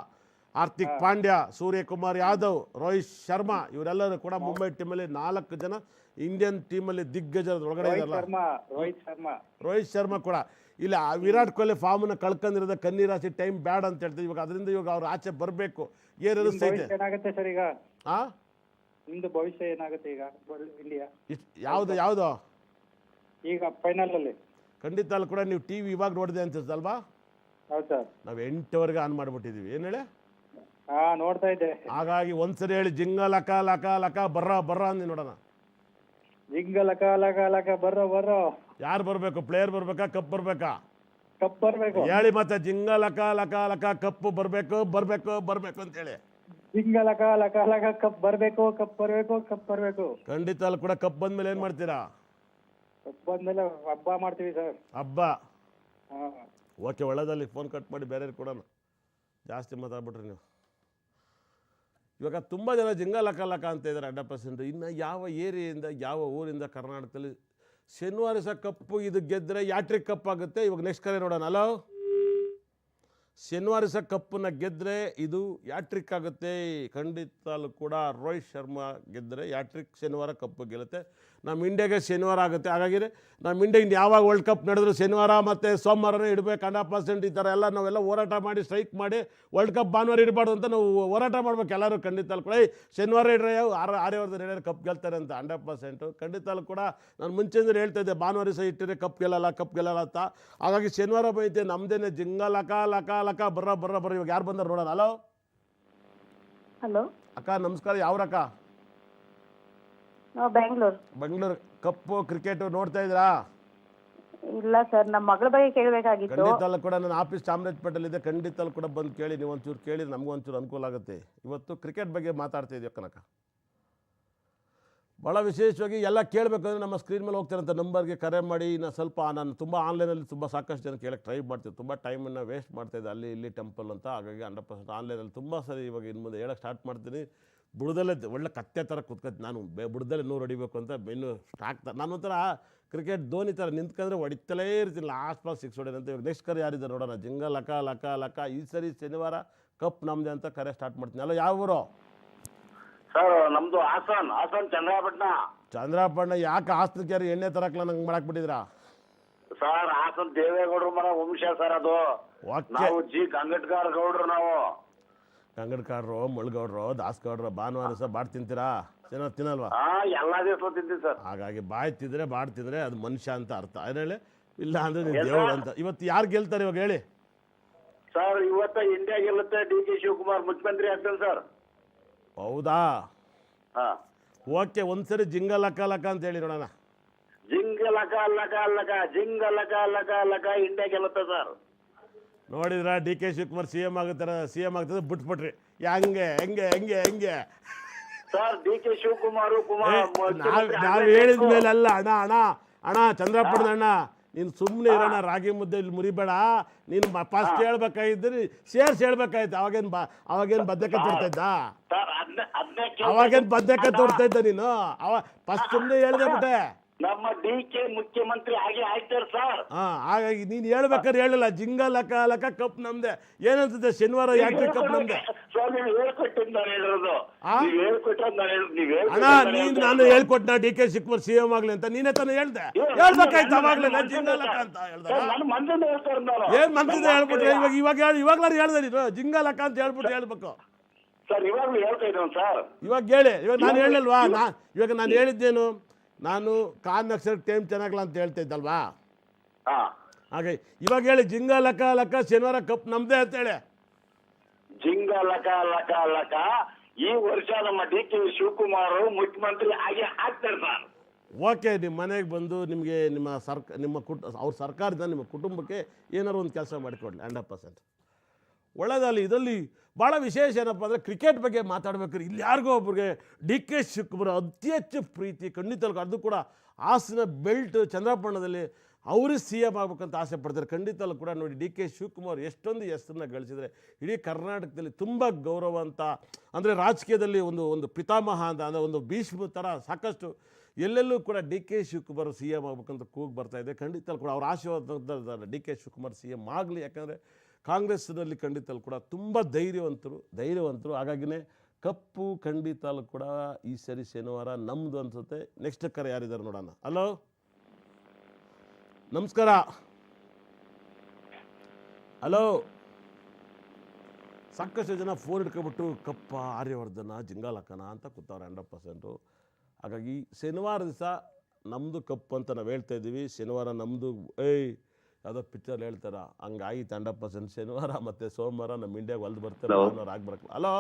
ಹಾರ್ದಿಕ್ ಪಾಂಡ್ಯ ಸೂರ್ಯಕುಮಾರ್ ಯಾದವ್ ರೋಹಿತ್ ಶರ್ಮಾ ಇವರೆಲ್ಲರೂ ಕೂಡ ಮುಂಬೈ ಟೀಮಲ್ಲಿ ನಾಲ್ಕು ಜನ ಇಂಡಿಯನ್ ಟೀಮಲ್ಲಿ ದಿಗ್ಗಜರದ ಒಳಗಡೆ ರೋಹಿತ್ ಇದಾರಲ್ಲ ಶರ್ಮಾ ರೋಹಿತ್ ಶರ್ಮಾ. ರೋಹಿತ್ ಶರ್ಮಾ ಕೂಡ. ಇಲ್ಲ ಆ ವಿರಾಟ್ ಕೊಹ್ಲಿ ಫಾರ್ಮ್ ಫಾರ್ಮನ್ನ ಕಳ್ಕೊಂಡಿರೋದ ಕಣ್ಣೀರಾಸಿ ಟೈಮ್ ಬ್ಯಾಡ್ ಅಂತ ಹೇಳ್ತೀವಿ ಇವಾಗ ಅದರಿಂದ ಇವಾಗ ಅವ್ರ ಆಚೆ ಬರಬೇಕು. ಏನ್ ನಿಮ್ ಭವಿಷ್ಯ ಏನಾಗುತ್ತೆ ಸರ್ ಈಗ? ಆ? ನಿಮ್ದು ಭವಿಷ್ಯ ಏನಾಗುತ್ತೆ ಈಗ ಇಂಡಿಯಾ ಇಷ್ಟು ಯಾವುದು ಯಾವುದು? ಈಗ ಫೈನಲ್ ಅಲ್ಲಿ. ಖಂಡಿತ ಅಲ್ಲಿ ಕೂಡ ನೀವು ಟಿವಿ ಇವಾಗ ನೋಡಿದೆ ಅನ್ಸುತ್ತಲ್ವಾ ಹೌದು ಸರ್. ನಾವು ಎಂಟುವರೆಗೆ ಆನ್ ಮಾಡ್ಬಿಟ್ಟಿದೀವಿ. ಏನು ಹೇಳಿ? ಹಾ ನೋಡ್ತಾ ಇದ್ದೆ. ಹಾಗಾಗಿ ಒಂದ್ಸರಿ ಹೇಳಿ ಜಿಂಗ ಲಕ ಲಕ ಲಕ ಬರ್ರ ಬರ್ರ ಅಂದು ನೋಡೋಣ. ಜಿಂಗ ಲಕ ಲಕ ಬರ್ರೋ ಬರ್ರೋ. ಯಾರು ಬರಬೇಕು? ಪ್ಲೇಯರ್ ಬರಬೇಕಾ? ಕಪ್ ಬರಬೇಕಾ? ಕಪ್ ಬರ್ಬೇಕು. ಹೇಳಿ ಮತ್ತೆ ಜಿಂಗ ಲಕ ಲಕ ಲಕ ಕಪ್ಪು ಬರಬೇಕು ಬರಬೇಕು ಬರಬೇಕು ಅಂತೇಳಿ ಜಿಂಗ ಲಕ ಲಕ ಲಕ ಕಪ್ ಬರ್ಬೇಕು ಕಪ್ ಬರ್ಬೇಕು ಕಪ್ ಬರ್ಬೇಕು. ಖಂಡಿತ ಅಲ್ಲಿ ಕೂಡ ಕಪ್ ಬಂದ್ಮೇಲೆ ಏನು ಮಾಡ್ತೀರಾ? ಕಪ್ ಬಂದ್ಮೇಲೆ ಹಬ್ಬ ಮಾಡ್ತೀವಿ ಸರ್. ಹಬ್ಬ? ಓಕೆ ಒಳ್ಳೆದಲ್ಲಿ ಫೋನ್ ಕಟ್ ಮಾಡಿ ಬೇರೆ ಕೊಡೋಣ ಜಾಸ್ತಿ ಮಾತಾಡ್ಬಿಟ್ರಿ ನೀವು. ಇವಾಗ ತುಂಬ ಜನ ಜಿಂಗಲಕಲಕ ಲಕ ಲಕ ಅಂತ ಇದ್ದಾರೆ ಅಡ್ಡ ಪರ್ಸೆಂಟ್ ಇನ್ನು ಯಾವ ಏರಿಯಿಂದ, ಯಾವ ಊರಿಂದ ಕರ್ನಾಟಕದಲ್ಲಿ ಶನಿವಾರ ಸಹ ಕಪ್ಪು, ಇದು ಗೆದ್ದರೆ ಯಾಟ್ರಿಕ್ ಕಪ್ ಆಗುತ್ತೆ? ಇವಾಗ ನೆಕ್ಸ್ಟ್ ಕರೆ ನೋಡೋಣ. ಅಲೋ ಶನಿವಾರ ಸಹ ಕಪ್ಪನ್ನ ಗೆದ್ದರೆ ಇದು ಯಾಟ್ರಿಕ್ ಆಗುತ್ತೆ? ಖಂಡಿತಲ್ಲೂ ಕೂಡ ರೋಹಿತ್ ಶರ್ಮಾ ಗೆದ್ದರೆ ಯಾಟ್ರಿಕ್ ಶನಿವಾರ ಕಪ್ಪು ಗೆಲ್ಲುತ್ತೆ. ನಮ್ಮ ಇಂಡಿಯಾಗೆ ಶನಿವಾರ ಆಗುತ್ತೆ. ಹಾಗಾಗಿ ನಮ್ಮ ಇಂಡಿಯಾ ಇನ್ನು ಯಾವಾಗ ವರ್ಲ್ಡ್ ಕಪ್ ನಡೆದ್ರು ಶನಿವಾರ ಮತ್ತು ಸೋಮವಾರನೇ ಇಡಬೇಕು ಹಂಡ್ರೆಡ್ ಪರ್ಸೆಂಟ್ ಈ ಥರ ಎಲ್ಲ ನಾವೆಲ್ಲ ಹೋರಾಟ ಮಾಡಿ ಸ್ಟ್ರೈಕ್ ಮಾಡಿ ವರ್ಲ್ಡ್ ಕಪ್ ಭಾನುವಾರ ಇಡಬಾರ್ದು ಅಂತ ನಾವು ಹೋರಾಟ ಮಾಡ್ಬೇಕು. ಎಲ್ಲರೂ ಖಂಡಿತ ಕೂಡ. ಶನಿವಾರ ಇಡ್ರೆ ಯಾವ ಆರು ವರ್ಷದ ಎರಡು ಕಪ್ ಗೆಲ್ತಾರೆ ಅಂತ ಹಂಡ್ರೆಡ್ ಪರ್ಸೆಂಟು. ಖಂಡಿತ ಕೂಡ ನಾನು ಮುಂಚೆಯಿಂದ ಹೇಳ್ತಾ ಇದ್ದೆ ಭಾನುವಾರ ಸಹ ಇಟ್ಟಿದ್ರೆ ಕಪ್ ಗೆಲ್ಲಲ್ಲ ಕಪ್ ಗೆಲ್ಲಲ್ಲ ಅಂತ. ಹಾಗಾಗಿ ಶನಿವಾರ ಬೈತೆ ನಮ್ಮದೇನೆ ಜಿಂಗ ಲಕ ಲಕ ಲಕ ಬರ್ರ ಬರ್ರ ಬರ್ರ. ಇವಾಗ ಯಾರು ಬಂದಾರ ನೋಡೋಣ? ಹಲೋ ಹಲೋ ಅಕ್ಕ ನಮಸ್ಕಾರ. ಯಾವ್ರಕ್ಕ? ನಾವು ಬೆಂಗಳೂರು. ಬೆಂಗಳೂರು ಕಪ್ಪು ಕ್ರಿಕೆಟ್ ನೋಡ್ತಾ ಇದ್ರಾ ಇಲ್ಲ ಸರ್ ನಮ್ಮ ಮಗಳ ಬಗ್ಗೆ ಕೇಳಬೇಕಾಗಿತ್ತು. ಕೂಡ ನನ್ನ ಆಫೀಸ್ ಚಾಮರಾಜಪೇಟೆಲ್ಲಿದೆ ಖಂಡಿತ ಅಲ್ಲೂ ಕೂಡ ಬಂದು ಕೇಳಿ ನೀವು ಒಂಚೂರು ಕೇಳಿ ನಮಗೂ ಒಂಚೂರು ಅನುಕೂಲ ಆಗುತ್ತೆ. ಇವತ್ತು ಕ್ರಿಕೆಟ್ ಬಗ್ಗೆ ಮಾತಾಡ್ತಾ ಕಣಕ ಕನಕ? ಭಾಳ ವಿಶೇಷವಾಗಿ ಎಲ್ಲ ಕೇಳಬೇಕು ಅಂದರೆ ನಮ್ಮ ಸ್ಕ್ರೀನ್ ಮೇಲೆ ಹೋಗ್ತಿರೋಂಥ ನಂಬರ್ಗೆ ಕರೆ ಮಾಡಿ. ನಾನು ಸ್ವಲ್ಪ ನಾನು ತುಂಬ ಆನ್ಲೈನಲ್ಲಿ ತುಂಬ ಸಾಕಷ್ಟು ಜನ ಕೇಳಕ್ಕೆ ಟ್ರೈ ಮಾಡ್ತೀವಿ. ತುಂಬ ಟೈಮನ್ನು ವೇಸ್ಟ್ ಮಾಡ್ತಾಯಿದ್ದೆ ಅಲ್ಲಿ ಇಲ್ಲಿ ಟೆಂಪಲ್ ಅಂತ. ಹಾಗಾಗಿ ಹಂಡ್ರೆಡ್ ಪರ್ಸೆಂಟ್ ಆನ್ಲೈನಲ್ಲಿ ತುಂಬ ಸರಿ ಇವಾಗ ಇನ್ನು ಮುಂದೆ ಹೇಳಕ್ಕೆ ಸ್ಟಾರ್ಟ್ ಮಾಡ್ತೀನಿ. ಬುಡದಲ್ಲೇ ಒಳ್ಳೆ ಕತ್ತೆ ಥರ ಕುತ್ಕೊತೀನಿ ನಾನು ಬೆ ಬುಡದಲ್ಲೇ ನೂರು ಹೊಡಿಬೇಕು ಅಂತ ಇನ್ನು ಸ್ಟಾಕ್ ನಾನು ಒಂಥರ ಕ್ರಿಕೆಟ್ ಧೋನಿ ಥರ ನಿಂತ್ಕೊಂಡ್ರೆ ಹೊಡಿತಲೇ ಇರ್ತೀನಿ. ಲಾಸ್ಟ್ ಪಾಸ್ ಸಿಕ್ಸ್ ಹೊಡೆಯೋದು ಅಂತ ಇವಾಗ ನೆಕ್ಸ್ಟ್ ಕರೆ ಯಾರಿದ್ದಾರೆ ನೋಡೋಣ. ಜಿಂಗ ಲಕ ಲಕ ಲಕ. ಈ ಸರಿ ಶನಿವಾರ ಕಪ್ ನಮ್ದೆ ಅಂತ ಕರೆ ಸ್ಟಾರ್ಟ್ ಮಾಡ್ತೀನಿ. ಅಲ್ಲ ಯಾವ ಊರು? ಸರ್ ನಮ್ದು ಹಾಸನ್. ಹಾಸನ್ ಚಂದ್ರಾಪಟ್ಟಣ. ಚಂದ್ರಪ್ಪಣ್ಣ ಯಾಕೆ ಆಸ್ತಕ್ಯಾರು ಎಣ್ಣೆ ತರಕ್ಲ ನಂಗೆ ಮಾಡಕ್ ಬಿಟ್ಟಿದ್ರಾ ಸರ್ ಹಾಸನ್ ದೇವೇಗೌಡರು ಮರ ವಂಶ ಸರ್ ಅದು. ಓಕೆ. ನಾವು ಜಿ ಗಂಗಟ್ಗಾರ್ ಗೌಡ್ರು ನಾವು. ಕಂಗಡ್ಕಾಡ್ರು ಮುಳ್ಗೌಡ್ರು ದಾಸ್ಗೌಡ್ರು ಭಾನುವಾರ ಸಹ ಬಾಡ್ ತಿಂತೀರಾ? ಜನ ತಿನ್ನಲ್ವಾ? ಆ ಎಲ್ಲ ದಿವಸ ತಿಂತೀವಿ ಸರ್. ಹಾಗಾಗಿ ಬಾಯ್ ತಿಂದ್ರೆ ಬಾಡ್ ತಿಂದ್ರೆ ಅದು ಮನುಷ್ಯ ಅಂತ ಅರ್ಥ. ಏನು ಹೇಳಿ ಇಲ್ಲ ಅಂದ್ರೆ ನೀವು ದೇವ್ರು ಅಂತ. ಇವತ್ತು ಯಾರು ಗೆಲ್ತಾರೆ ಇವಾಗ ಹೇಳಿ? ಸರ್ ಇವತ್ತ ಇಂಡಿಯಾ ಗೆಲ್ಲುತ್ತೆ ಡಿ ಕೆ ಶಿವಕುಮಾರ್ ಮುಖ್ಯಮಂತ್ರಿ ಆಗ್ತಾನೆ ಸರ್. ಹೌದಾ? ಹಾ. ಓಕೆ ಒಂದ್ಸರಿ ಜಿಂಗ ಲಕ ಲಕ ಅಂತ ಹೇಳಿ ನೋಡೋಣ. ಜಿಂಗ ಲಕ ಲಕ ಲಕ ಜಿಂಗ ಲಕ ಲಕ ಲಕ ಇಂಡಿಯಾ ಗೆಲ್ಲುತ್ತೆ ಸರ್. ನೋಡಿದ್ರ D K Shivakumar C M ಆಗುತ್ತಾರ C M ಆಗ್ತದೆ ಬಿಟ್ಬಿಟ್ರಿ. ಹೆಂಗೆ ಹೆಂಗೆ ಹೆಂಗೆ ಹೆಂಗೆ? Sir D K Shivakumar Kumar ನಾವ್. ಹೇಳಿದ ಮೇಲೆ ಅಲ್ಲ ಅಣ್ಣ ಅಣ್ಣ ಅಣ್ಣ ಚಂದ್ರಪ್ಪನ ಅಣ್ಣ ನೀನು ಸುಮ್ಮನೆ ಇರೋಣ ರಾಗಿ ಮುದ್ದೆ ಇಲ್ಲಿ ಮುರಿಬೇಡ. ನೀನು ಫಸ್ಟ್ ಹೇಳ್ಬೇಕಾಗಿದ್ರಿ ಸೇರ್ಸಿ ಹೇಳ್ಬೇಕಾಯ್ತು ಅವಾಗೇನು ಬಾ ಅವಾಗೇನು ಬದ್ದಕ್ಕೆ ತೋರ್ತಾ ಅವಾಗೇನು ಬದ್ದಕ್ಕೆ ಅಣ್ಣ, ತೋರ್ತಾ ಇದ್ದ ನೀನು? ಅವ ಫಸ್ಟ್ ಸುಮ್ಮನೆ ಹೇಳ್ದೆ ಬಿಟ್ಟೆ. ನಮ್ಮ ಡಿ ಕೆ ಮುಖ್ಯಮಂತ್ರಿ ಆಗಿ ಆಯ್ತಾರ ಸರ್. ಹಾ ಹಾಗಾಗಿ ನೀನು ಹೇಳ್ಬೇಕಾದ್ರೆ ಹೇಳಲ್ಲ ಜಿಂಗ ಲಕ ಲಕ ಕಪ್ ನಮ್ದೆ. ಏನಂತದೆ ಶನಿವಾರ ಯಾಕೆ ಕಪ್ ನಮ್ದೆ? ಸರ್ ನೀವು ಹೇಳ್ಕೊಟ್ಟಿದ್ದು ನಾನು ಹೇಳಿರೋದು ಆ? ನೀವು ಹೇಳ್ಕೊಟ್ಟದ್ದು ನಾನು ಹೇಳಿರೋದು ನೀವು ಅಣ್ಣ ನೀನ್ ನಾನು ಹೇಳ್ಕೊಟ್ನ D K Shivakumar C M ಆಗ್ಲಿ ಅಂತ? ನೀನೇ ತಾನೇ ಹೇಳ್ದೆ. ಹೇಳ್ಬೇಕಾಯ್ತು ಅವಾಗಲೇ ನಾನು ಜಿಂಗ ಲಕ ಅಂತ ಹೇಳ್ದೆ ನಾನು ಮಂದಿನ ಹೇಳ್ತಾರೆ ನಾನು. ಏನ್ ಮಂತ್ರದ ಹೇಳ್ಬಿಟ್ರೆ? ಇವಾಗ ಇವಾಗ ಹೇಳಿ ಇವಾಗ್ಲಾರು ಹೇಳ್ದೆ ನೀನು. ಜಿಂಗ ಲಕ ಅಂತ ಹೇಳ್ಬಿಟ್ಟು ಹೇಳ್ಬೇಕು. ಸರ್ ಇವಾಗ್ಲೂ ಹೇಳ್ತಾ ಇದ್ದೀನಿ ಸರ್. ಇವಾಗ ಹೇಳಿ ಇವಾಗ ನಾನು ಹೇಳಲ್ವಾ? ನಾ ಇವಾಗ ನಾನು ಹೇಳಿದ್ದೇನು? ನಾನು ಕಾನ್ ಅಕ್ಷರ ಟೈಮ್ ಚೆನ್ನಾಗಲ್ಲ ಅಂತ ಹೇಳ್ತಾ ಇದ್ದಲ್ವಾ? ಹಾಗೆ ಇವಾಗ ಹೇಳಿ ಜಿಂಗ ಲಕ ಲಕ ಶನಿವಾರ ಕಪ್ ನಮ್ದೇ ಅಂತೇಳಿ ಜಿಂಗ ಲಕ ಲಕ ಲಕ ಈ ವರ್ಷ ನಮ್ಮ ಡಿ ಕೆ ಶಿವಕುಮಾರ್ ಮುಖ್ಯಮಂತ್ರಿ ಆಗಿ ಆಗ್ತಾರೆ ನಾನು. ಓಕೆ ನಿಮ್ಮ ಮನೆಗೆ ಬಂದು ನಿಮಗೆ ನಿಮ್ಮ ಸರ್ಕ ನಿಮ್ಮ ಕುಟ ಅವ್ರ ಸರ್ಕಾರದಿಂದ ನಿಮ್ಮ ಕುಟುಂಬಕ್ಕೆ ಏನಾರು ಒಂದು ಕೆಲಸ ಮಾಡಿಕೊಡ್ಲಿ ಹಂಡ್ರೆಡ್ ಪರ್ಸೆಂಟ್. ಒಳ್ಳೆಯದಲ್ಲಿ ಇದರಲ್ಲಿ ಭಾಳ ವಿಶೇಷ ಏನಪ್ಪ ಅಂದರೆ ಕ್ರಿಕೆಟ್ ಬಗ್ಗೆ ಮಾತಾಡ್ಬೇಕಾದ್ರೆ ಇಲ್ಲಿ ಯಾರಿಗೋ ಒಬ್ರಿಗೆ ಡಿ ಕೆ ಶಿವಕುಮಾರ್ ಅತಿ ಹೆಚ್ಚು ಪ್ರೀತಿ ಖಂಡಿತ ಅದು ಕೂಡ ಹಾಸನ ಬೆಲ್ಟ್ ಚಂದ್ರಪಣ್ಣದಲ್ಲಿ ಅವರು ಸಿ ಎಂ ಆಗ್ಬೇಕಂತ ಆಸೆ ಪಡ್ತಾರೆ. ಖಂಡಿತಲ್ಲೂ ಕೂಡ ನೋಡಿ ಡಿ ಕೆ ಶಿವಕುಮಾರ್ ಎಷ್ಟೊಂದು ಹೆಸರನ್ನ ಗಳಿಸಿದರೆ ಇಡೀ ಕರ್ನಾಟಕದಲ್ಲಿ ತುಂಬ ಗೌರವ ಅಂತ ಅಂದರೆ ರಾಜಕೀಯದಲ್ಲಿ ಒಂದು ಒಂದು ಪಿತಾಮಹ ಅಂತ ಅಂದರೆ ಒಂದು ಭೀಷ್ಮ ಥರ ಸಾಕಷ್ಟು ಎಲ್ಲೆಲ್ಲೂ ಕೂಡ D K Shivakumar C M ಆಗ್ಬೇಕಂತ ಕೂಗಿ ಬರ್ತಾಯಿದೆ ಇದೆ. ಖಂಡಿತ ಕೂಡ ಅವ್ರ ಆಶೀರ್ವಾದ D K Shivakumar C M ಆಗಲಿ. ಯಾಕಂದರೆ ಕಾಂಗ್ರೆಸ್ನಲ್ಲಿ ಖಂಡಿತಲ್ಲಿ ಕೂಡ ತುಂಬ ಧೈರ್ಯವಂತರು ಧೈರ್ಯವಂತರು. ಹಾಗಾಗಿನೇ ಕಪ್ಪು ಖಂಡಿತಲ್ಲೂ ಕೂಡ ಈ ಸರಿ ಶನಿವಾರ ನಮ್ಮದು ಅನ್ಸುತ್ತೆ. ನೆಕ್ಸ್ಟ್ ಕರೆ ಯಾರಿದ್ದಾರೆ ನೋಡೋಣ. ಹಲೋ ನಮಸ್ಕಾರ. ಹಲೋ ಸಾಕಷ್ಟು ಜನ ಫೋನ್ ಇಟ್ಕೊಬಿಟ್ಟು ಕಪ್ಪ, ಆರ್ಯವರ್ಧನ, ಜಿಂಗಾಲಕ್ಕನ ಅಂತ ಕೂತವ್ರೆ ಹಂಡ್ರೆಡ್ ಪರ್ಸೆಂಟು ಹಾಗಾಗಿ ಶನಿವಾರ ದಿವಸ ನಮ್ಮದು ಕಪ್ಪು ಅಂತ ನಾವು ಹೇಳ್ತಾ ಇದ್ದೀವಿ. ಶನಿವಾರ ನಮ್ಮದು ಏಯ್ ಯಾವುದೋ ಪಿಕ್ಚರ್ ಹೇಳ್ತಾರ ಹಂಗಾಗಿ ತಂಡಪ್ಪ ಸನ್ ಶನಿವಾರ [LAUGHS] ಮತ್ತೆ ಸೋಮವಾರ ನಮ್ಮ ಇಂಡಿಯಾಗ ಹೊಲ್ದು ಬರ್ತಾರೆ ಭಾನುವಾರ ಆಗ್ಬರಕ್ಕೆ ಹಲೋ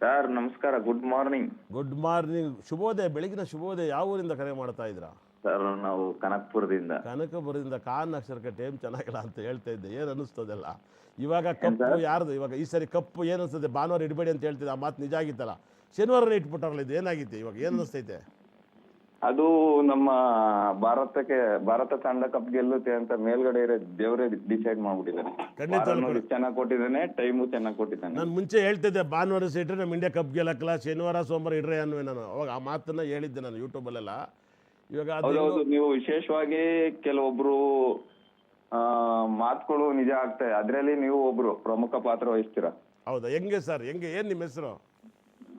ಸರ್ ನಮಸ್ಕಾರ ಗುಡ್ ಮಾರ್ನಿಂಗ್ ಗುಡ್ ಮಾರ್ನಿಂಗ್ ಶುಭೋದಯ ಬೆಳಗಿನ ಶುಭೋದಯ ಯಾವ ಊರಿಂದ ಕರೆ ಮಾಡ್ತಾ ಇದ್ದೀರಾ? ಸರ್ ನಾವು ಕನಕಪುರದಿಂದ. ಕನಕಪುರದಿಂದ ಕಾನ್ ಅಕ್ಷರಕ್ಕೆ ಟೇಮ್ ಚೆನ್ನಾಗಿಲ್ಲ ಅಂತ ಹೇಳ್ತಾ ಇದ್ದೆ. ಏನು ಅನ್ನಿಸ್ತದಲ್ಲ? ಇವಾಗ ಕಪ್ಪು ಯಾರ್ದು? ಇವಾಗ ಈ ಸರಿ ಕಪ್ಪು ಏನು ಅನಿಸ್ತದೆ ಭಾನುವಾರ ಇಡಬೇಡಿ ಅಂತ ಹೇಳ್ತಿದ್ದೆ. ಆ ಮಾತು ನಿಜ ಆಗಿತ್ತಲ್ಲ? ಶನಿವಾರ ಇಟ್ಬಿಟ್ಟಾರಲ್ಲ ಇದು ಏನಾಗಿತ್ತು? ಇವಾಗ ಏನು [LAUGHS] ಅನಿಸ್ತೈತೆ ಅದು ನಮ್ಮ ಭಾರತಕ್ಕೆ ಭಾರತ ತಂಡ ಕಪ್ ಗೆಲ್ಲುತ್ತೆ ಅಂತ ಮೇಲ್ಗಡೆ ಇರೋ ದೇವರೇ ಡಿಸೈಡ್ ಮಾಡ್ಬಿಟ್ಟಿದ್ದಾನೆ ಖಂಡಿತ ಚೆನ್ನಾಗಿ ಕೊಟ್ಟಿದ್ದಾನೆ ಟೈಮು ಚೆನ್ನಾಗಿ ಕೊಟ್ಟಿದ್ದಾನೆ. ನಾನು ಮುಂಚೆ ಹೇಳ್ತಿದ್ದೆ ಭಾನುವಾರ ಸಿಟ್ರೆ ಇಟ್ಟರೆ ನಮ್ಮ ಇಂಡಿಯಾ ಕಪ್ ಗೆಲ್ಲಕ್ಕಲ್ಲ ಶನಿವಾರ ಸೋಮವಾರ ಇಡ್ರೆ ಅನ್ನುವೆ ನಾನು. ಅವಾಗ ಆ ಮಾತನ್ನ ಹೇಳಿದ್ದೆ ನಾನು ಯೂಟ್ಯೂಬಲ್ಲೆಲ್ಲ ಇವಾಗ ಅದು ಹೌದೌದು ನೀವು ವಿಶೇಷವಾಗಿ ಕೆಲವೊಬ್ರು ಆ ಮಾತುಗಳು ನಿಜ ಆಗ್ತವೆ ಅದ್ರಲ್ಲಿ ನೀವು ಒಬ್ರು ಪ್ರಮುಖ ಪಾತ್ರ ವಹಿಸ್ತೀರಾ? ಹೌದಾ? ಹೆಂಗೆ ಸರ್? ಹೆಂಗೆ? ಏನು ನಿಮ್ಮ ಹೆಸರು?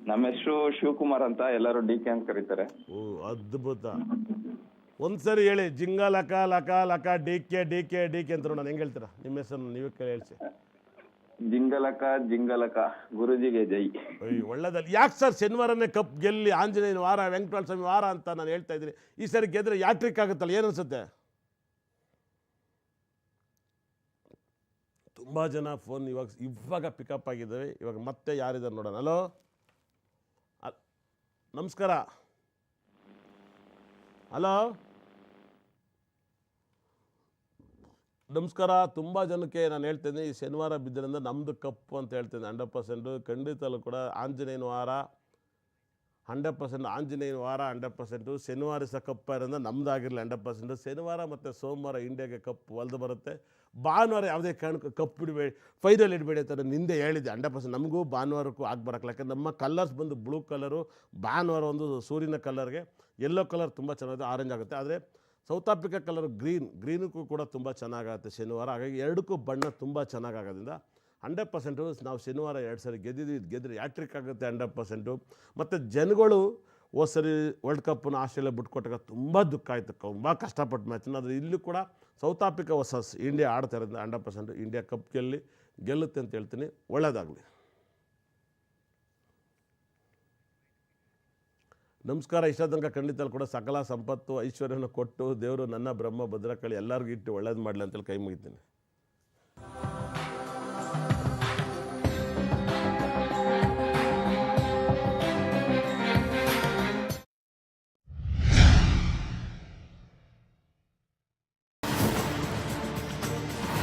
ನಮ್ಮ ಹೆಸರು ಶಿವಕುಮಾರ್ ಅಂತ ಎಲ್ಲರೂ ಡಿ ಕೆ ಅಂತ ಕರೀತಾರೆ. ಓ ಅದ್ಭುತ. ಒಂದ್ಸರಿ ಹೇಳಿ ಜಿಂಗ ಲಕ ಲಕ ಲಕ D K D K D K ಅಂತ ನಾನು ಹೆಂಗೆ ಹೇಳ್ತೀರಾ? ನಿಮ್ಮ ಹೆಸರು ನೀವೇ ಕೇಳಿ ಹೇಳ್ಸಿ. ಜಿಂಗಲಕ ಜಿಂಗಲಕ ಗುರುಜಿಗೆ ಜೈ. ಅಯ್ಯೋ ಒಳ್ಳೇದಲ್ಲ. ಯಾಕೆ ಸರ್ ಶನಿವಾರನೇ ಕಪ್ ಗೆಲ್ಲಿ ಆಂಜನೇಯನ ವಾರ ವೆಂಕಟೇಶ್ವರ ಸ್ವಾಮಿ ವಾರ ಅಂತ ನಾನು ಹೇಳ್ತಾ ಇದ್ದೀನಿ. ಈ ಸರಿ ಗೆದ್ರೆ ಯಾಟ್ರಿಕ್ ಆಗುತ್ತಲ್ಲ ಏನು ಅನ್ಸುತ್ತೆ? ತುಂಬ ಜನ ಫೋನ್ ಇವಾಗ ಇವಾಗ ಪಿಕಪ್ ಆಗಿದ್ದಾವೆ. ಇವಾಗ ಮತ್ತೆ ಯಾರಿದ್ದಾರೆ ನೋಡೋಣ. ಹಲೋ ನಮಸ್ಕಾರ. ಹಲೋ. ನಮಸ್ಕಾರ, ತುಂಬ ಜನಕ್ಕೆ ನಾನು ಹೇಳ್ತೇನೆ, ಈ ಶನಿವಾರ ಬಿದ್ದರಿಂದ ನಮ್ಮದು ಕಪ್ಪು ಅಂತ ಹೇಳ್ತೇನೆ, ಹಂಡ್ರೆಡ್ ಪರ್ಸೆಂಟು. ಖಂಡಿತಲ್ಲೂ ಕೂಡ ಆಂಜನೇಯನ ವಾರ. ಹಂಡ್ರೆಡ್ ಪರ್ಸೆಂಟ್ ಆಂಜನೇಯನ ವಾರ ಹಂಡ್ರೆಡ್ ಪರ್ಸೆಂಟು. ಶನಿವಾರ ಸಹ ಕಪ್ಪ ಇರೋದ್ರಿಂದ ನಮ್ದು ಆಗಿರಲಿ ಹಂಡ್ರೆಡ್ ಪರ್ಸೆಂಟು. ಶನಿವಾರ ಮತ್ತು ಸೋಮವಾರ ಇಂಡಿಯಾಗೆ ಕಪ್ ಒಲ್ದು ಬರುತ್ತೆ. ಭಾನುವಾರ ಯಾವುದೇ ಕಾರಣಕ್ಕೂ ಕಪ್ ಬಿಡಬೇಡಿ ಫೈನಲ್ ಇಡಬೇಡಿ ಅಂತ ನಾನು ಹಿಂದೆ ಹೇಳಿದ್ದೆ. ಹಂಡ್ರೆಡ್ ಪರ್ಸೆಂಟ್ ನಮಗೂ ಭಾನುವಾರಕ್ಕೂ ಆಗ್ಬರಕ್ಕಿಲ್ಲ ಯಾಕಂದ್ರೆ ನಮ್ಮ ಕಲರ್ಸ್ ಬಂದು ಬ್ಲೂ ಕಲರು ಭಾನುವಾರ ಒಂದು ಸೂರ್ಯನ ಕಲರ್ಗೆ ಯೆಲ್ಲೋ ಕಲರ್ ತುಂಬ ಚೆನ್ನಾಗಿದೆ ಆರೆಂಜ್ ಆಗುತ್ತೆ. ಆದರೆ ಸೌತ್ ಆಫ್ರಿಕಾ ಕಲರ್ ಗ್ರೀನ್ ಗ್ರೀನಕ್ಕೂ ಕೂಡ ತುಂಬ ಚೆನ್ನಾಗಾಗುತ್ತೆ ಶನಿವಾರ. ಹಾಗಾಗಿ ಎರಡಕ್ಕೂ ಬಣ್ಣ ತುಂಬ ಚೆನ್ನಾಗಾಗೋದ್ರಿಂದ ಹಂಡ್ರೆಡ್ ಪರ್ಸೆಂಟು ನಾವು ಶನಿವಾರ ಎರಡು ಸರಿ ಗೆದ್ದಿದ್ವಿ ಗೆದ್ದರೆ ಯಾಟ್ರಿಕ್ ಆಗುತ್ತೆ ಹಂಡ್ರೆಡ್ ಪರ್ಸೆಂಟು. ಮತ್ತು ಜನಗಳು ಹೋದ ಸರಿ ವರ್ಲ್ಡ್ ಕಪ್ಪನ್ನು ಆಸ್ಟ್ರೇಲಿಯಾ ಬಿಟ್ಕೊಟ್ಟಾಗ ತುಂಬ ದುಃಖ ಆಯಿತು, ತುಂಬ ಕಷ್ಟಪಟ್ಟು ಮ್ಯಾಚ್ ಆದರೆ ಇಲ್ಲೂ ಕೂಡ ಸೌತ್ ಆಫ್ರಿಕಾ ವರ್ಸಸ್ ಇಂಡಿಯಾ ಆಡ್ತಾ ಇರೋದ್ರಿಂದ ಹಂಡ್ರೆಡ್ ಪರ್ಸೆಂಟು. ಇಂಡಿಯಾ ಕಪ್ ಗೆಲ್ಲಿ ಗೆಲ್ಲುತ್ತೆ ಅಂತ ಹೇಳ್ತೀನಿ. ಒಳ್ಳೆಯದಾಗಲಿ ನಮಸ್ಕಾರ. ಇಷ್ಟ ತನಕ ಖಂಡಿತ ಕೂಡ ಸಕಲ ಸಂಪತ್ತು ಐಶ್ವರ್ಯನ ಕೊಟ್ಟು ದೇವರು ನನ್ನ ಬ್ರಹ್ಮ, ಭದ್ರಕಳಿ ಎಲ್ಲರಿಗೂ ಇಟ್ಟು ಒಳ್ಳೇದು ಮಾಡಲಿ ಅಂತೇಳಿ ಕೈ ಮುಗಿತೀನಿ.